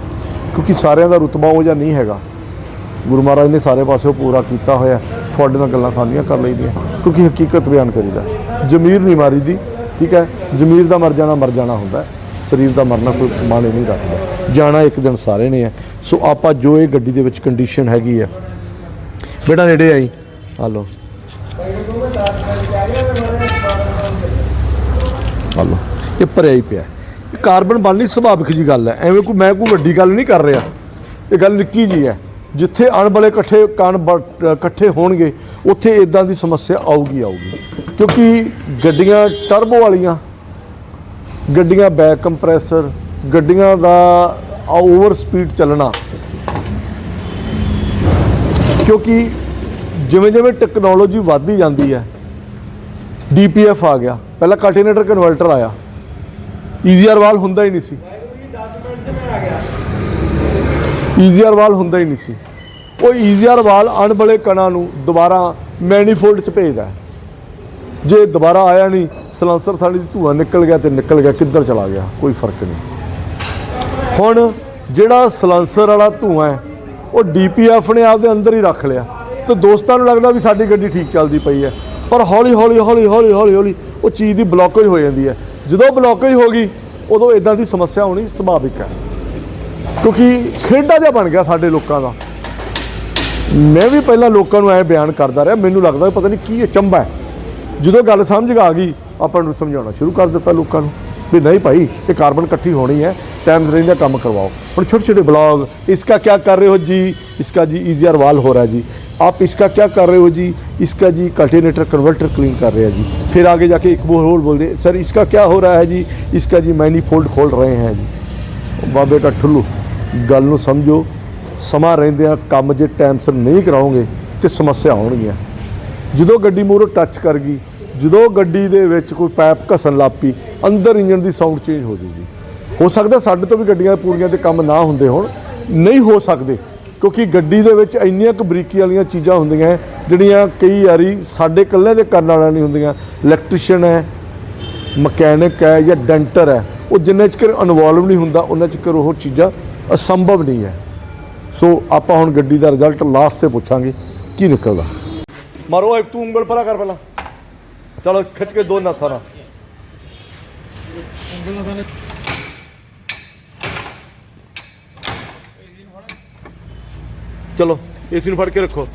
Speaker 2: ਕਿਉਂਕਿ ਸਾਰਿਆਂ ਦਾ ਰੁਤਬਾ ਉਹ ਜਿਹਾ ਨਹੀਂ ਹੈਗਾ। ਗੁਰੂ ਮਹਾਰਾਜ ਨੇ ਸਾਰੇ ਪਾਸਿਓਂ ਪੂਰਾ ਕੀਤਾ ਹੋਇਆ। ਤੁਹਾਡੇ ਨਾਲ ਗੱਲਾਂ ਸਾਂਝੀਆਂ ਕਰ ਲਈਦੀਆਂ। ਕਿਉਂਕਿ ਹਕੀਕਤ ਬਿਆਨ ਕਰੀਦਾ ਜ਼ਮੀਰ ਨਹੀਂ ਮਾਰੀ ਦੀ ਠੀਕ ਹੈ? ਜ਼ਮੀਰ ਦਾ ਮਰ ਜਾਣਾ ਮਰ ਜਾਣਾ ਹੁੰਦਾ। ਸਰੀਰ ਦਾ ਮਰਨਾ ਕੋਈ ਮਾਣੇ ਨਹੀਂ ਰੱਖਦਾ। ਜਾਣਾ ਇੱਕ ਦਿਨ ਸਾਰੇ ਨੇ ਹੈ। ਸੋ ਆਪਾਂ ਜੋ ਇਹ ਗੱਡੀ ਦੇ ਵਿੱਚ ਕੰਡੀਸ਼ਨ ਹੈਗੀ ਹੈ। ਬੇਟਾ ਨੇੜੇ ਆਈ। ਆ ਲਓ। ਆ ਲਓ। ਇਹ ਭਰਿਆ ਹੀ ਪਿਆ। ਇਹ ਕਾਰਬਨ ਬਣਨੀ ਸੁਭਾਵਿਕ ਜੀ ਗੱਲ ਹੈ। ਐਵੇਂ ਕੋਈ ਮੈਂ ਕੋਈ ਵੱਡੀ ਗੱਲ ਨਹੀਂ ਕਰ ਰਿਹਾ। ਇਹ ਗੱਲ ਨਿੱਕੀ ਜੀ ਹੈ। ਜਿੱਥੇ ਅਣਬਲੇ ਇਕੱਠੇ ਕਣ ਬ- ਇਕੱਠੇ ਹੋਣਗੇ, ਉੱਥੇ ਇਦਾਂ ਦੀ ਸਮੱਸਿਆ ਆਊਗੀ ਆਊਗੀ। ਕਿਉਂਕਿ ਗੱਡੀਆਂ ਟਰਬੋ ਵਾਲੀਆਂ, ਗੱਡੀਆਂ ਬੈਕ ਕੰਪਰੈਸਰ ਗੱਡੀਆਂ ਦਾ ਓਵਰ ਸਪੀਡ ਚੱਲਣਾ। ਕਿਉਂਕਿ ਜਿਵੇਂ ਜਿਵੇਂ ਟੈਕਨੋਲੋਜੀ ਵੱਧਦੀ ਜਾਂਦੀ ਹੈ ਡੀਪੀਐਫ ਆ ਗਿਆ। ਪਹਿਲਾਂ ਕਾਰਟੀਨੇਟਰ ਕਨਵਰਟਰ ਆਇਆ। ਈਜ਼ੀਆਰ ਵਾਲ ਹੁੰਦਾ ਹੀ ਨਹੀਂ ਸੀ। ਈਜ਼ੀਅਰ ਵਾਲ ਹੁੰਦਾ ਹੀ ਨਹੀਂ ਸੀ। ਉਹ ਈਜ਼ੀਅਰ ਵਾਲ ਅਣਬਲੇ ਕਣਾਂ ਨੂੰ ਦੁਬਾਰਾ ਮੈਨੀਫੋਲਡ ਚ ਭੇਜਦਾ ਜੇ ਦੁਬਾਰਾ ਆਇਆ ਨਹੀਂ ਸਲੰਸਰ ਥਾਲੀ ਦੀ ਧੂਆ ਨਿਕਲ ਗਿਆ ਤੇ ਨਿਕਲ ਗਿਆ, ਕਿੱਧਰ ਚਲਾ ਗਿਆ? ਕੋਈ ਫ਼ਰਕ ਨਹੀਂ। ਹੁਣ ਜਿਹੜਾ ਸਲੰਸਰ ਵਾਲਾ ਧੂਆ ਹੈ, ਉਹ ਡੀਪੀਐਫ ਨੇ ਆਪਦੇ ਅੰਦਰ ਹੀ ਰੱਖ ਲਿਆ। ਤੇ ਦੋਸਤਾਂ ਨੂੰ ਲੱਗਦਾ ਵੀ ਸਾਡੀ ਗੱਡੀ ਠੀਕ ਚੱਲਦੀ ਪਈ ਹੈ। ਪਰ ਹੌਲੀ ਹੌਲੀ ਹੌਲੀ ਹੌਲੀ ਹੌਲੀ ਹੌਲੀ ਉਹ ਚੀਜ਼ ਦੀ ਬਲੌਕੇਜ ਹੋ ਜਾਂਦੀ ਹੈ। ਜਦੋਂ ਬਲੌਕੇਜ ਹੋ ਗਈ, ਉਦੋਂ ਇਦਾਂ ਦੀ ਸਮੱਸਿਆ ਹੋਣੀ ਸੁਭਾਵਿਕ ਹੈ। ਕਿਉਂਕਿ ਖੇਡਾਂ ਜਿਹਾ ਬਣ ਗਿਆ ਸਾਡੇ ਲੋਕਾਂ ਦਾ। ਮੈਂ ਵੀ ਪਹਿਲਾਂ ਲੋਕਾਂ ਨੂੰ ਐ ਬਿਆਨ ਕਰਦਾ ਰਿਹਾ, ਮੈਨੂੰ ਲੱਗਦਾ ਪਤਾ ਨਹੀਂ ਕੀ ਅਚੰਭਾ ਹੈ। ਜਦੋਂ ਗੱਲ ਸਮਝ ਆ ਗਈ, ਆਪਾਂ ਨੂੰ ਸਮਝਾਉਣਾ ਸ਼ੁਰੂ ਕਰ ਦਿੱਤਾ ਲੋਕਾਂ ਨੂੰ ਵੀ ਨਹੀਂ ਭਾਈ, ਇਹ ਕਾਰਬਨ ਇਕੱਠੀ ਹੋਣੀ ਹੈ ਟਾਈਮ ਰੇਂਜ ਦਾ ਕੰਮ ਕਰਵਾਓ। ਹੁਣ ਛੋਟੇ ਛੋਟੇ ਬਲੌਗ ਇਸਕਾ ਕੀ ਕਰ ਰਹੇ ਹੋ ਜੀ? ਇਸਕਾ ਜੀ ਈਜ਼ੀਅਰ ਵਾਲ ਹੋ ਰਿਹਾ ਜੀ। आप इसका क्या कर रहे हो जी इसका ਜੀ ਕਲਟੀਨੇਟਰ ਕਨਵਰਟਰ ਕਲੀਨ ਕਰ ਰਿਹਾ ਜੀ। ਫਿਰ फिर आगे जाके एक बोल होल बोल दे सर इसका क्या ਹੋ ਰਿਹਾ ਹੈ ਜੀ? इसका जी मैनी फोल्ड खोल ਰਹੇ ਹੈ ਜੀ। बाबे का ठुल्लू ਗੱਲ ਨੂੰ ਸਮਝੋ। ਸਮਾਂ ਰਹਿੰਦਿਆਂ ਕੰਮ ਜੇ ਟਾਈਮ ਸਿਰ ਨਹੀਂ ਕਰਾਓਗੇ ਤੇ ਸਮੱਸਿਆ ਆਉਣਗੀਆਂ। ਜਦੋਂ ਗੱਡੀ ਮੂਹਰੋਂ ਟੱਚ ਕਰ ਗਈ, ਜਦੋਂ ਗੱਡੀ ਦੇ ਵਿੱਚ ਕੋਈ ਪਾਈਪ ਘਸਣ ਲੱਪੀ ਅੰਦਰ ਇੰਜਨ ਦੀ ਸਾਊਂਡ ਚੇਂਜ ਹੋ ਜੂਗੀ ਹੋ ਸਕਦਾ ਸਾਡੇ ਤੋਂ ਵੀ ਗੱਡੀਆਂ ਪੂਰੀਆਂ ਤੇ ਕੰਮ ਨਾ ਹੁੰਦੇ ਹੋਣ। ਨਹੀਂ ਹੋ ਸਕਦੇ, ਕਿਉਂਕਿ ਗੱਡੀ ਦੇ ਵਿੱਚ ਇੰਨੀਆਂ ਕੁ ਬਰੀਕੀ ਵਾਲੀਆਂ ਚੀਜ਼ਾਂ ਹੁੰਦੀਆਂ ਜਿਹੜੀਆਂ ਕਈ ਵਾਰੀ ਸਾਡੇ ਇਕੱਲੇ ਦੇ ਕਰਨ ਵਾਲਾ ਨਹੀਂ ਹੁੰਦੀਆਂ। ਇਲੈਕਟ੍ਰੀਸ਼ੀਅਨ ਹੈ, ਮਕੈਨਿਕ ਹੈ ਜਾਂ ਡੈਂਟਰ ਹੈ, ਉਹ ਜਿੰਨੇ ਚਿਰ ਇਨਵੋਲਵ ਨਹੀਂ ਹੁੰਦਾ, ਉਹਨਾਂ ਚਿਰ ਉਹ ਚੀਜ਼ਾਂ ਅਸੰਭਵ ਨਹੀਂ ਹੈ ਸੋ ਆਪਾਂ ਹੁਣ ਗੱਡੀ ਦਾ ਰਿਜ਼ਲਟ ਲਾਸਟ ਤੇ ਪੁੱਛਾਂਗੇ ਕੀ ਨਿਕਲਦਾ ਮਾਰੋ ਇੱਕ ਤੂੰ ਉਂਗਲ ਪਰਾ ਕਰ ਪਹਿਲਾਂ ਚਲੋ ਖਿੱਚ ਕੇ ਦੋ ਹੱਥਾਂ ਨਾਲ ਚਲੋ ਏਸੀ ਨੂੰ ਫੜ ਕੇ ਰੱਖੋ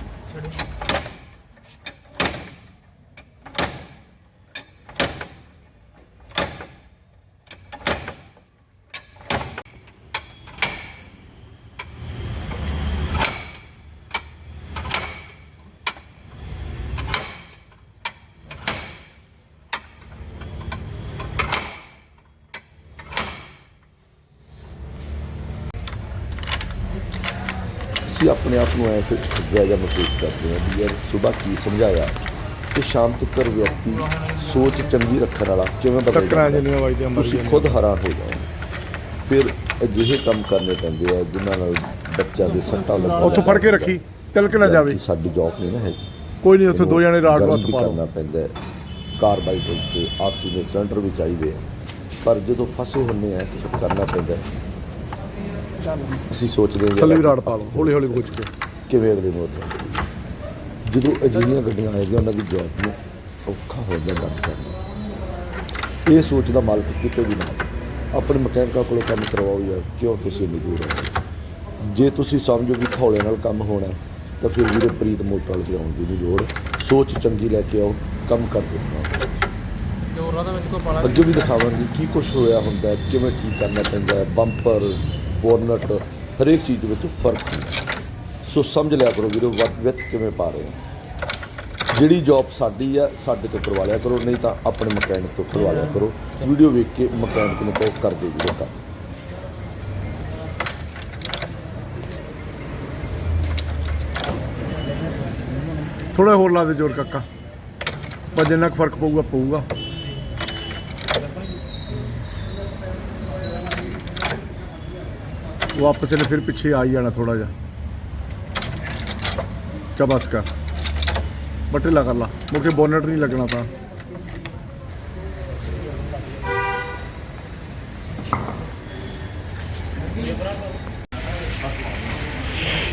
Speaker 3: ਅਸੀਂ ਆਪਣੇ ਆਪ ਨੂੰ ਐਸੇ ਠੱਗਿਆ ਜਾਂ ਮਹਿਸੂਸ ਕਰਦੇ ਹਾਂ ਵੀ ਯਾਰ ਸਵੇਰ ਕੀ ਸਮਝਾਇਆ? ਤੇ ਸ਼ਾਮ ਤੱਕ ਵਿਅਕਤੀ ਸੋਚ ਚੰਗੀ ਰੱਖਣ ਵਾਲਾ ਕਿਵੇਂ ਬਦਲ
Speaker 1: ਟੱਕਰਾਂ? ਜਿੰਨੀਆਂ ਵੱਜਦੀਆਂ
Speaker 3: ਤੁਸੀਂ ਖੁਦ ਹੈਰਾਨ ਹੋ ਜਾਓ। ਫਿਰ ਅਜਿਹੇ ਕੰਮ ਕਰਨੇ ਪੈਂਦੇ ਆ ਜਿਨ੍ਹਾਂ ਨਾਲ ਬੱਚਾ ਦੇ ਸੱਟਾਂ ਲੱਗਣ
Speaker 1: ਉੱਥੋਂ ਫੜ ਕੇ ਰੱਖੀ ਤਿਲਕ ਨਾ ਜਾਵੇ।
Speaker 3: ਸਾਡੀ ਜੌਬ ਨਹੀਂ ਨਾ ਹੈ
Speaker 1: ਕੋਈ ਨਹੀਂ ਉੱਥੇ ਦੋ ਜਣੇ ਰਾਡ ਨੂੰ ਹੱਥ
Speaker 3: ਕਰਨਾ ਪੈਂਦਾ ਕਾਰਬਾਈਡ ਤੇ ਆਕਸੀਜਨ ਸਿਲੰਡਰ ਵੀ ਚਾਹੀਦੇ ਆ। ਪਰ ਜਦੋਂ ਫਸੇ ਹੁੰਨੇ ਆ ਤਾਂ ਕਰਨਾ ਪੈਂਦਾ। ਅਸੀਂ ਸੋਚਦੇ ਹਾਂ
Speaker 1: ਥੱਲੇ ਵੀ ਰਾਡ ਪਾ ਲਓ ਹੌਲੀ ਹੌਲੀ ਗੁੱਝ ਕੇ।
Speaker 3: ਕਿਵੇਂ ਅਗਲੇ ਨੂੰ ਜਦੋਂ ਅਜਿਹੀਆਂ ਗੱਡੀਆਂ ਆਏਗੀਆਂ ਉਹਨਾਂ ਦੀ ਜੌਬ ਨੂੰ ਔਖਾ ਹੋ ਜਾਂਦਾ ਬੰਦ ਕਰਨਾ। ਇਹ ਸੋਚ ਦਾ ਮਾਲਕ ਕਿਤੇ ਵੀ ਨਾ। ਆਪਣੇ ਮਕੈਨਿਕਾਂ ਕੋਲੋਂ ਕੰਮ ਕਰਵਾਓ ਯਾਰ ਕਿਉਂ ਤੁਸੀਂ ਇੰਨੀ ਦੂਰ ਜੇ ਤੁਸੀਂ ਸਮਝੋ ਕਿ ਥੋੜੇ ਨਾਲ ਕੰਮ ਹੋਣਾ ਤਾਂ ਫਿਰ ਵੀਰੇ ਪ੍ਰੀਤ ਮੋਟਰ ਵਾਲੇ ਦੇ ਆਉਣ ਦੀ ਨਹੀਂ ਲੋੜ। ਸੋਚ ਚੰਗੀ ਲੈ ਕੇ ਆਓ ਕੰਮ ਕਰ ਦਿਖਾਓ। ਅੱਗੇ ਵੀ ਦਿਖਾਵਾਂਗੇ ਕੀ ਕੁਝ ਹੋਇਆ ਹੁੰਦਾ ਹੈ, ਕਿਵੇਂ ਕੀ ਕਰਨਾ ਪੈਂਦਾ ਹੈ ਬੰਪਰ ਬੋਨਟ ਹਰੇਕ ਚੀਜ਼ ਦੇ ਵਿੱਚ ਫ਼ਰਕ ਹੈ। ਸੋ ਸਮਝ ਲਿਆ ਕਰੋ ਵੀਰੋ ਵਕਤ ਵਿੱਚ ਕਿਵੇਂ ਪਾ ਰਹੇ ਹਾਂ। ਜਿਹੜੀ ਜੌਬ ਸਾਡੀ ਆ, ਸਾਡੇ ਤੋਂ ਕਰਵਾ ਲਿਆ ਕਰੋ, ਨਹੀਂ ਤਾਂ ਆਪਣੇ ਮਕੈਨਿਕ ਤੋਂ ਕਰਵਾ ਲਿਆ ਕਰੋ। ਵੀਡੀਓ ਵੇਖ ਕੇ ਮਕੈਨਿਕ ਨੂੰ ਕਹੋ, ਕਰ ਦੇ ਵੀਰੋ ਕੰਮ
Speaker 2: ਥੋੜਾ ਹੋਰ ਲਾ ਦੇ ਜ਼ੋਰ ਕਾਕਾ। ਪਰ ਜਿੰਨਾ ਕੁ ਫ਼ਰਕ ਪਊਗਾ ਪਊਗਾ। ਵਾਪਸ ਇਹਨੇ ਫਿਰ ਪਿੱਛੇ ਆ ਹੀ ਜਾਣਾ ਥੋੜਾ ਜਿਹਾ। ਚਾ ਬਸ ਕਰ। ਬਟੇ ਕਰ ਲਾ। ਮੁਕੇ ਬੋਨਟ ਨਹੀਂ ਲੱਗਣਾ ਤਾਂ।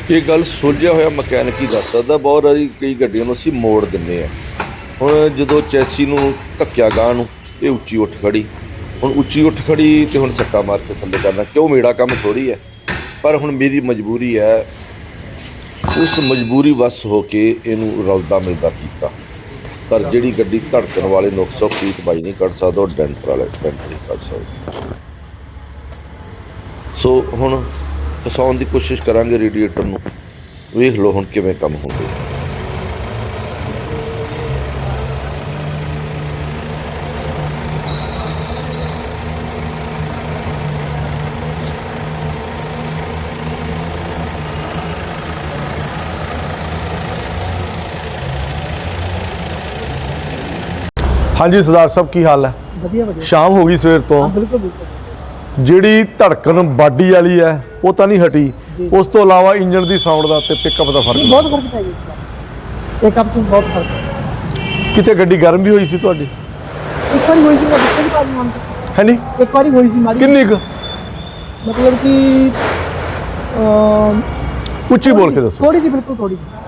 Speaker 3: ਇਹ ਗੱਲ ਸੁਲਝਿਆ ਹੋਇਆ ਮਕੈਨਿਕ ਹੀ ਦੱਸ ਸਕਦਾ ਬਹੁਤ ਵਾਰੀ ਕਈ ਗੱਡੀਆਂ ਨੂੰ ਅਸੀਂ ਮੋੜ ਦਿੰਦੇ ਆ ਹੁਣ ਜਦੋਂ ਚੈਸੀ ਨੂੰ ਧੱਕਿਆ ਗਾਂ ਨੂੰ, ਇਹ ਉੱਚੀ ਉੱਠ ਖੜੀ ਹੁਣ ਉੱਚੀ ਉੱਠ ਖੜੀ ਤੇ ਹੁਣ ਸੱਟਾ ਮਾਰ ਕੇ ਥੱਲੇ ਕਰਨਾ। ਕਿਉਂ? ਮੇੜਾ ਕੰਮ ਥੋੜੀ ਹੈ। ਪਰ ਹੁਣ ਮੇਰੀ ਮਜਬੂਰੀ ਹੈ, ਉਸ ਮਜਬੂਰੀ ਵਸ ਹੋ ਕੇ ਇਹਨੂੰ ਰਲਦਾ ਮਿਲਦਾ ਕੀਤਾ। ਪਰ ਜਿਹੜੀ ਗੱਡੀ ਧੜਕਣ ਵਾਲੇ ਨੁਕਸੋ ਪੀਤ ਬਾਈ ਨਹੀਂ ਕੱਢ ਸਕਦਾ, ਉਹ ਡੈਂਟਰ ਵਾਲੇ ਡੈਂਟਰ ਨਹੀਂ ਕੱਢ ਸਕਦਾ। ਸੋ ਹੁਣ ਫਸਾਉਣ ਦੀ ਕੋਸ਼ਿਸ਼ ਕਰਾਂਗੇ ਰੇਡੀਏਟਰ ਨੂੰ। ਵੇਖ ਲਓ ਹੁਣ ਕਿਵੇਂ ਕੰਮ ਹੁੰਦੇ
Speaker 2: ਹਾਂਜੀ ਸਰਦਾਰ ਸਾਹਿਬ ਕੀ ਹਾਲ ਹੈ?
Speaker 1: ਵਧੀਆ ਵਧੀਆ।
Speaker 2: ਸ਼ਾਮ ਹੋ ਗਈ ਸਵੇਰ ਤੋਂ।
Speaker 1: ਬਿਲਕੁਲ ਬਿਲਕੁਲ।
Speaker 2: ਜਿਹੜੀ ਧੜਕਣ ਬਾਡੀ ਵਾਲੀ ਹੈ ਉਹ ਤਾਂ ਨਹੀਂ ਹਟੀ।
Speaker 1: ਜੀ।
Speaker 2: ਉਸ ਤੋਂ ਇਲਾਵਾ ਇੰਜਨ ਦੀ ਸਾਊਂਡ ਦਾ ਤੇ ਪਿਕਅਪ ਦਾ ਫ਼ਰਕ
Speaker 1: ਬਹੁਤ ਫ਼ਰਕ ਪੈ ਗਿਆ ਇੱਕ ਅਪ ਤੋਂ ਬਹੁਤ ਫ਼ਰਕ।
Speaker 2: ਕਿਤੇ ਗੱਡੀ ਗਰਮ ਵੀ ਹੋਈ ਸੀ ਤੁਹਾਡੀ?
Speaker 1: ਇੱਕ ਵਾਰੀ ਹੋਈ ਸੀ ਮੈਂ ਦੱਸਿਆ ਨਹੀਂ ਪਾਣੀ ਮੰਨ
Speaker 2: ਹੈ ਨਹੀਂ
Speaker 1: ਇੱਕ ਵਾਰੀ ਹੋਈ ਸੀ ਮਾਰੀ
Speaker 2: ਕਿੰਨੀ ਕੁ?
Speaker 1: ਮਤਲਬ ਕਿ
Speaker 2: ਉੱਚੀ ਬੋਲ ਕੇ ਦੱਸੋ।
Speaker 1: ਥੋੜੀ ਜਿਹੀ ਬਿਲਕੁਲ ਥੋੜੀ ਜਿਹੀ।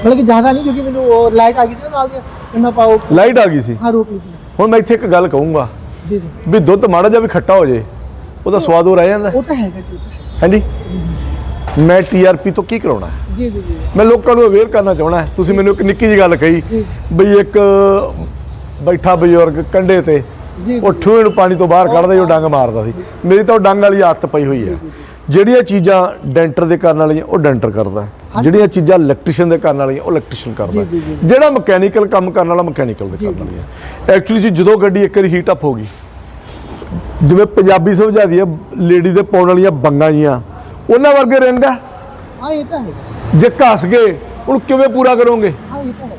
Speaker 1: ਮਤਲਬ ਕਿ ਜ਼ਿਆਦਾ ਨਹੀਂ ਕਿਉਂਕਿ ਮੈਨੂੰ ਉਹ ਲਾਈਟ ਆ ਗਈ ਸੀ ਨਾਲ ਦੀ। ਪਾਓ
Speaker 2: ਲਾਈਟ ਆ ਗਈ ਸੀ।
Speaker 1: ਹਾਂ ਰੋਕ ਲਈ ਸੀ।
Speaker 2: ਹੁਣ ਮੈਂ ਇੱਥੇ ਇੱਕ ਗੱਲ ਕਹੂੰਗਾ।
Speaker 1: ਜੀ ਜੀ।
Speaker 2: ਵੀ ਦੁੱਧ ਮਾੜਾ ਜਿਹਾ ਵੀ ਖੱਟਾ ਹੋ ਜੇ ਉਹਦਾ ਸਵਾਦ ਹੋ ਰਹਿ ਜਾਂਦਾ।
Speaker 1: ਉਹ ਤਾਂ ਹੈਗਾ ਜੀ।
Speaker 2: ਹਾਂਜੀ? ਮੈਂ ਟੀਆਰਪੀ ਤੋਂ ਕੀ ਕਰਾਉਣਾ? ਹੈ?
Speaker 1: ਜੀ ਜੀ ਜੀ।
Speaker 2: ਮੈਂ ਲੋਕਾਂ ਨੂੰ ਅਵੇਅਰ ਕਰਨਾ ਚਾਹਣਾ ਤੁਸੀਂ ਮੈਨੂੰ ਇੱਕ ਨਿੱਕੀ ਜਿਹੀ ਗੱਲ ਕਹੀ। ਬਈ ਇੱਕ ਬੈਠਾ ਬਜ਼ੁਰਗ ਕੰਡੇ ਤੇ ਉਹ ਨੂੰ ਪਾਣੀ ਤੋਂ ਬਾਹਰ ਕੱਢਦਾ ਜੋ ਡੰਗ ਮਾਰਦਾ ਸੀ। ਮੇਰੀ ਤਾਂ ਉਹ ਡੰਗ ਵਾਲੀ ਆਦਤ ਪਈ ਹੋਈ ਹੈ। ਜਿਹੜੀਆਂ ਚੀਜ਼ਾਂ ਡੈਂਟਰ ਦੇ ਕਰਨ ਵਾਲੀਆਂ ਉਹ ਡੈਂਟਰ ਕਰਦਾ। ਜਿਹੜੀਆਂ ਚੀਜ਼ਾਂ ਇਲੈਕਟ੍ਰੀਸ਼ੀਅਨ ਦੇ ਕਰਨ ਵਾਲੀਆਂ ਉਹ ਇਲੈਕਟ੍ਰੀਸ਼ੀਅਨ ਕਰਦਾ। ਜਿਹੜਾ ਮਕੈਨੀਕਲ ਕੰਮ ਕਰਨ ਵਾਲਾ ਮਕੈਨੀਕਲ ਦੇ ਕਰਨ ਵਾਲੀ ਹੈ ਐਕਚੁਅਲੀ ਜੀ ਜਦੋਂ ਗੱਡੀ ਇੱਕ ਵਾਰੀ ਹੀਟ ਅਪ ਹੋ ਗਈ ਜਿਵੇਂ ਪੰਜਾਬੀ ਸਮਝਾਦੀ ਹੈ ਲੇਡੀ ਦੇ ਪਾਉਣ ਵਾਲੀਆਂ ਬੰਗਾਂ ਜੀਆਂ ਉਹਨਾਂ ਵਰਗੇ ਰਹਿੰਦਾ?
Speaker 1: ਹਾਂ ਇਹ ਤਾਂ ਹੈ।
Speaker 2: ਜੇ ਘਸ ਗਏ ਉਹਨੂੰ ਕਿਵੇਂ ਪੂਰਾ ਕਰੋਗੇ?
Speaker 1: ਹਾਂ ਇਹ ਤਾਂ ਹੈ।